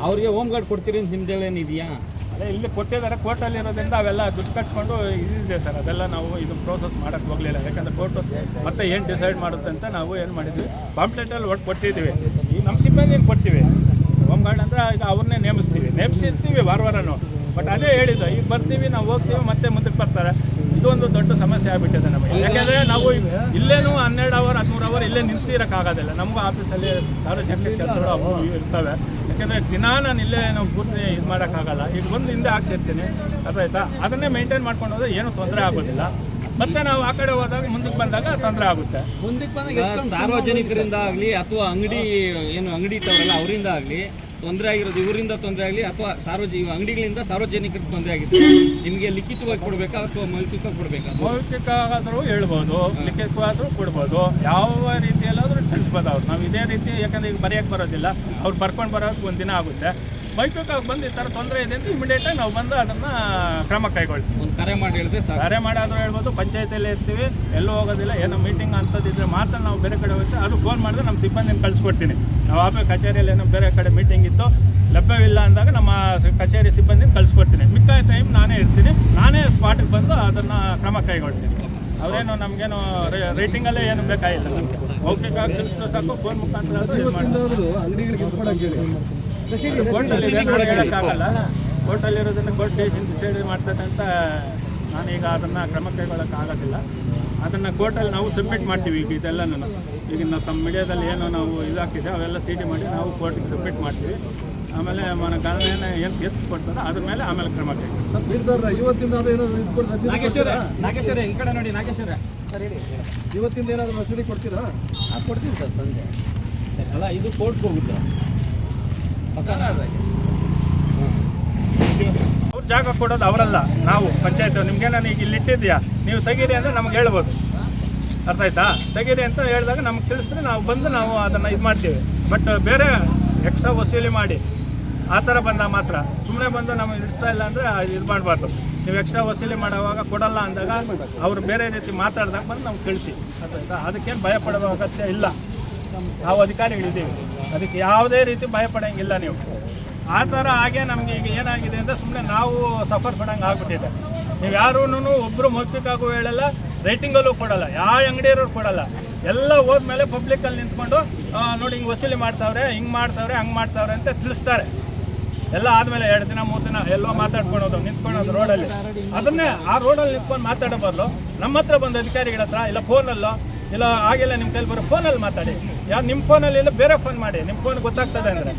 ಅವ್ರಿಗೆ ಹೋಮ್ ಗಾರ್ಡ್ ಕೊಡ್ತೀರಿ ಅಂತ ನಿಮ್ದೇನಿದೆಯಾ
ಅದೇ ಇಲ್ಲಿ ಕೊಟ್ಟಿದ್ದಾರೆ ಕೋರ್ಟಲ್ಲಿ ಇರೋದ್ರಿಂದ ಅವೆಲ್ಲ ದುಡ್ಡು ಕಟ್ಸ್ಕೊಂಡು ಇದಿದೆ ಸರ್. ಅದೆಲ್ಲ ನಾವು ಇದು ಪ್ರೋಸೆಸ್ ಮಾಡಕ್ಕೆ ಹೋಗಲಿಲ್ಲ. ಯಾಕಂದ್ರೆ ಕೋರ್ಟು ಮತ್ತೆ ಏನು ಡಿಸೈಡ್ ಮಾಡುತ್ತೆ ಅಂತ ನಾವು ಏನು ಮಾಡಿದ್ವಿ. ಪಾಂಪ್ಲೆಟಲ್ಲಿ ಒಟ್ಟು ಕೊಟ್ಟಿದ್ದೀವಿ. ಈಗ ನಮ್ಮ ಸಿಬ್ಬಂದಿನ ಕೊಡ್ತೀವಿ ಹೋಮ್ ಗಾರ್ಡ್ ಅಂದ್ರೆ ಈಗ ಅವ್ರನ್ನೇ ನೇಮಿಸ್ತೀವಿ ನೇಮಿಸಿರ್ತೀವಿ ವಾರ ವಾರನೂ. ಬಟ್ ಅದೇ ಹೇಳಿದ್ದು ಈಗ ಬರ್ತೀವಿ ನಾವು ಹೋಗ್ತೀವಿ ಮತ್ತೆ ಮುಂದಕ್ಕೆ ಬರ್ತಾರೆ. ಇದೊಂದು ದೊಡ್ಡ ಸಮಸ್ಯೆ ಆಗ್ಬಿಟ್ಟಿದೆ ನಮಗೆ. ಯಾಕೆಂದರೆ ನಾವು ಇಲ್ಲೇನು ಹನ್ನೆರಡು ಅವರ್ ಹದಿಮೂರು ಅವರ್ ಇಲ್ಲೇ ನಿಂತಿರೋಕ್ಕಾಗೋದಿಲ್ಲ ನಮಗೂ ಆಫೀಸಲ್ಲಿ ಸಾರ್ವಜನಿಕ ಕೆಲಸಗಳು ಇರ್ತವೆ. ಯಾಕೆಂದರೆ ದಿನ ನಾನು ಇಲ್ಲೇ ನಾವು ಕೂತು ಇದು ಮಾಡೋಕ್ಕಾಗಲ್ಲ ಈಗ ಬಂದು ಹಿಂದೆ ಹಾಕ್ಸಿರ್ತೀನಿ. ಅದಾಯ್ತಾ ಆಯ್ತಾ ಅದನ್ನೇ ಮೇಂಟೈನ್ ಮಾಡ್ಕೊಂಡು ಹೋದ್ರೆ ಏನೂ ತೊಂದರೆ ಆಗೋದಿಲ್ಲ. ಮತ್ತೆ ನಾವು ಆ ಕಡೆ ಹೋದಾಗ ಮುಂದಕ್ಕೆ ಬಂದಾಗ ತೊಂದರೆ ಆಗುತ್ತೆ.
ಮುಂದಕ್ಕೆ ಬಂದಾಗ
ಈಗ ಸಾರ್ವಜನಿಕರಿಂದ ಆಗಲಿ ಅಥವಾ ಅಂಗಡಿ ಏನು ಅಂಗಡಿ ಇರ್ತಾವಲ್ಲ ಅವರಿಂದ ಆಗಲಿ ತೊಂದರೆ ಆಗಿರೋದು ಇವರಿಂದ ತೊಂದರೆ ಆಗಲಿ ಅಥವಾ ಸಾರ್ವಜನಿಕ ಅಂಗಡಿಗಳಿಂದ ಸಾರ್ವಜನಿಕರಿಗೆ ತೊಂದರೆ ಆಗಿತ್ತು ನಿಮಗೆ ಲಿಖಿತವಾಗಿ ಕೊಡಬೇಕಾ ಅಥವಾ ಮೌಖಿಕವಾಗಿ ಕೊಡಬೇಕಾ?
ಮೌಖಿಕ ಆದರೂ ಹೇಳ್ಬೋದು ಲಿಖಿತವಾದರೂ ಕೊಡ್ಬೋದು. ಯಾವ ರೀತಿಯಲ್ಲಾದರೂ ತಿಳಿಸ್ಬೋದು ಅವ್ರು ನಾವು ಇದೇ ರೀತಿ ಯಾಕಂದ್ರೆ ಈಗ ಬರೆಯೋಕ್ಕೆ ಬರೋದಿಲ್ಲ. ಅವ್ರು ಬರ್ಕೊಂಡು ಬರೋದಕ್ಕೆ ಒಂದು ದಿನ ಆಗುತ್ತೆ. ಮೌಖಿಕವಾಗಿ ಬಂದು ಈ ಥರ ತೊಂದರೆ ಇದೆ ಅಂತ ಇಮಿಡಿಯೇಟಾಗಿ ನಾವು ಬಂದು ಅದನ್ನು ಕ್ರಮ ಕೈಗೊಳ್ತೀವಿ
ಒಂದು ಕರೆ ಮಾಡಿ ಹೇಳಿದ್ರೆ
ಕರೆ ಮಾಡಾದರೂ ಹೇಳ್ಬೋದು ಪಂಚಾಯತಿಯಲ್ಲಿ ಇರ್ತೀವಿ ಎಲ್ಲೂ ಹೋಗೋದಿಲ್ಲ. ಏನೋ ಮೀಟಿಂಗ್ ಅಂಥದ್ದಿದ್ರೆ ಮಾತ್ರ ನಾವು ಬೇರೆ ಕಡೆ ಹೋಗುತ್ತೆ ಅದು ಫೋನ್ ಮಾಡಿದ್ರೆ ನಮ್ಮ ಸಿಬ್ಬಂದಿನ ಕಳಿಸ್ಕೊಡ್ತೀನಿ. ನಾವು ಕಚೇರಿಯಲ್ಲಿ ಏನೋ ಬೇರೆ ಕಡೆ ಮೀಟಿಂಗ್ ಇತ್ತು, ಲಭ್ಯವಿಲ್ಲ ಅಂದಾಗ ನಮ್ಮ ಕಚೇರಿ ಸಿಬ್ಬಂದಿ ಕಳಿಸ್ಕೊಡ್ತೀನಿ. ಮಿಕ್ಕ ಟೈಮ್ ನಾನೇ ಇರ್ತೀನಿ. ನಾನೇ ಸ್ಪಾಟಿಗೆ ಬಂದು ಅದನ್ನು ಕ್ರಮ ಕೈಗೊಳ್ತೀನಿ. ಅವರೇನು ನಮಗೇನು ರೇಟಿಂಗಲ್ಲೇ ಏನು ಬೇಕಾಗಿಲ್ಲ ಓಕೆ ಮೌಖಿಕ ಸಾಕು ಫೋನ್ ಮುಖಾಂತರ ಆದ್ರೂ ಇದು ಮಾಡ್ಬೋದು.
ಇವತ್ತಿಂದಾದ್ರೂ ಅಂಗಡಿಗಳಿಗೆ ಇಟ್ಕೊಳಕ್ಕೆ ಹೇಳಿ
ಕೋರ್ಟಲ್ಲಿ ಇದೆ ನೋಡಿ ಹೇಳೋಕ್ಕಾಗಲ್ಲ ಕೋರ್ಟಲ್ಲಿ ಇರೋದನ್ನು ಕೋರ್ಟ್ ಡಿಸೈಡ್ ಮಾಡ್ತದೆ ಅಂತ ನಾನೀಗ ಅದನ್ನು ಕ್ರಮ ಕೈಗೊಳ್ಳೋಕ್ಕಾಗೋದಿಲ್ಲ. ಅದನ್ನು ಕೋರ್ಟಲ್ಲಿ ನಾವು ಸಬ್ಮಿಟ್ ಮಾಡ್ತೀವಿ ಈಗ ಇದೆಲ್ಲನೂ. ಈಗ ನಾವು ತಮ್ಮ ಮೀಡಿಯಾದಲ್ಲಿ ಏನು ನಾವು ಇದಾಕಿದೆ ಅವೆಲ್ಲ ಸಿ ಡಿ ಮಾಡಿ ನಾವು ಕೋರ್ಟಿಗೆ ಸಬ್ಮಿಟ್ ಮಾಡ್ತೀವಿ. ಆಮೇಲೆ ಮನ ಕಾರಣ ಏನು ಎತ್ತು ಕೊಡ್ತಾರೋ ಅದ್ರ ಮೇಲೆ ಆಮೇಲೆ ಕ್ರಮ
ಇದು
ನಾಗೇಶ್ವರ ನಾಗೇಶ್ವರ ಈ ಕಡೆ ನೋಡಿ ನಾಗೇಶ್ವರ.
ಇವತ್ತಿಂದ ಏನಾದ್ರು ರಸೀದಿ ಕೊಡ್ತೀರಾ?
ಕೊಡ್ತೀನಿ ಸರ್ ಸಂಜೆ. ಅಲ್ಲ ಇದು ಕೋರ್ಟ್ಗೆ ಹೋಗುತ್ತೆ?
ಅವ್ರು ಜಾಗ ಕೊಡೋದು ಅವರಲ್ಲ ನಾವು ಪಂಚಾಯತ್ ನಿಮ್ಗೆ ನಾನು ಈಗ ಇಲ್ಲಿ ಇಟ್ಟಿದ್ಯಾ ನೀವು ತೆಗೀರಿ ಅಂದರೆ ನಮ್ಗೆ ಹೇಳ್ಬೋದು. ಅರ್ಥ ಆಯ್ತಾ? ತೆಗೀರಿ ಅಂತ ಹೇಳಿದಾಗ ನಮ್ಗೆ ತಿಳಿಸಿದ್ರೆ ನಾವು ಬಂದು ನಾವು ಅದನ್ನು ಇದು ಮಾಡ್ತೀವಿ. ಬಟ್ ಬೇರೆ ಎಕ್ಸ್ಟ್ರಾ ವಸೂಲಿ ಮಾಡಿ. ಆ ಥರ ಬಂದಾಗ ಮಾತ್ರ. ಸುಮ್ಮನೆ ಬಂದು ನಮಗೆ ಇಡಿಸ್ತಾ ಇಲ್ಲ ಅಂದರೆ ಇದು ಮಾಡಬಾರ್ದು. ನೀವು ಎಕ್ಸ್ಟ್ರಾ ವಸೂಲಿ ಮಾಡೋವಾಗ ಕೊಡಲ್ಲ ಅಂದಾಗ ಅವರು ಬೇರೆ ರೀತಿ ಮಾತಾಡಿದಾಗ ಬಂದು ನಮ್ಗೆ ತಿಳಿಸಿ. ಅರ್ಥ ಅದಕ್ಕೇನು ಭಯ ಅಗತ್ಯ ಇಲ್ಲ. ನಾವು ಅಧಿಕಾರಿಗಳಿದ್ದೀವಿ ಅದಕ್ಕೆ ಯಾವುದೇ ರೀತಿ ಭಯಪಡೋಂಗಿಲ್ಲ ನೀವು. ಆ ಥರ ಹಾಗೆ ನಮಗೆ ಈಗ ಏನಾಗಿದೆ ಅಂದರೆ ಸುಮ್ಮನೆ ನಾವು ಸಫರ್ ಪಡೋಂಗೆ ಆಗ್ಬಿಟ್ಟಿದೆ. ನೀವು ಯಾರೂ ಒಬ್ಬರು ಮೌಖಿಕಾಗೂ ಹೇಳಲ್ಲ. ರೇಟಿಂಗಲ್ಲೂ ಕೊಡಲ್ಲ, ಯಾವ ಅಂಗಡಿಯವರು ಕೊಡಲ್ಲ. ಎಲ್ಲ ಹೋದ್ಮೇಲೆ ಪಬ್ಲಿಕ್ಕಲ್ಲಿ ನಿಂತ್ಕೊಂಡು ನೋಡಿ ಹಿಂಗೆ ವಸೂಲಿ ಮಾಡ್ತಾವ್ರೆ, ಹಿಂಗೆ ಮಾಡ್ತಾವ್ರೆ, ಹಂಗೆ ಮಾಡ್ತಾವ್ರೆ ಅಂತ ತಿಳಿಸ್ತಾರೆ. ಎಲ್ಲ ಆದಮೇಲೆ ಎರಡು ದಿನ, ಮೂರು ದಿನ ಎಲ್ಲೋ ಮಾತಾಡ್ಕೊಳೋದು ರೋಡ್ ರೋಡಲ್ಲಿ. ಅದನ್ನೇ ಆ ರೋಡಲ್ಲಿ ನಿಂತ್ಕೊಂಡು ಮಾತಾಡೋ ಬದಲು ನಮ್ಮ ಹತ್ರ ಬಂದು ಅಧಿಕಾರಿಗಳ ಹತ್ರ, ಇಲ್ಲ ಫೋನಲ್ಲೋ, ಇಲ್ಲ ಆಗಿಲ್ಲ ನಿಮ್ಮ ಕೈಲಿ ಬರೋ ಫೋನಲ್ಲಿ ಮಾತಾಡಿ. ಯಾರು ನಿಮ್ಮ ಫೋನಲ್ಲಿ ಇಲ್ಲ ಬೇರೆ ಫೋನ್ ಮಾಡಿ. ನಿಮ್ಮ ಫೋನ್ ಗೊತ್ತಾಗ್ತದೆ ಅಂದರೆ.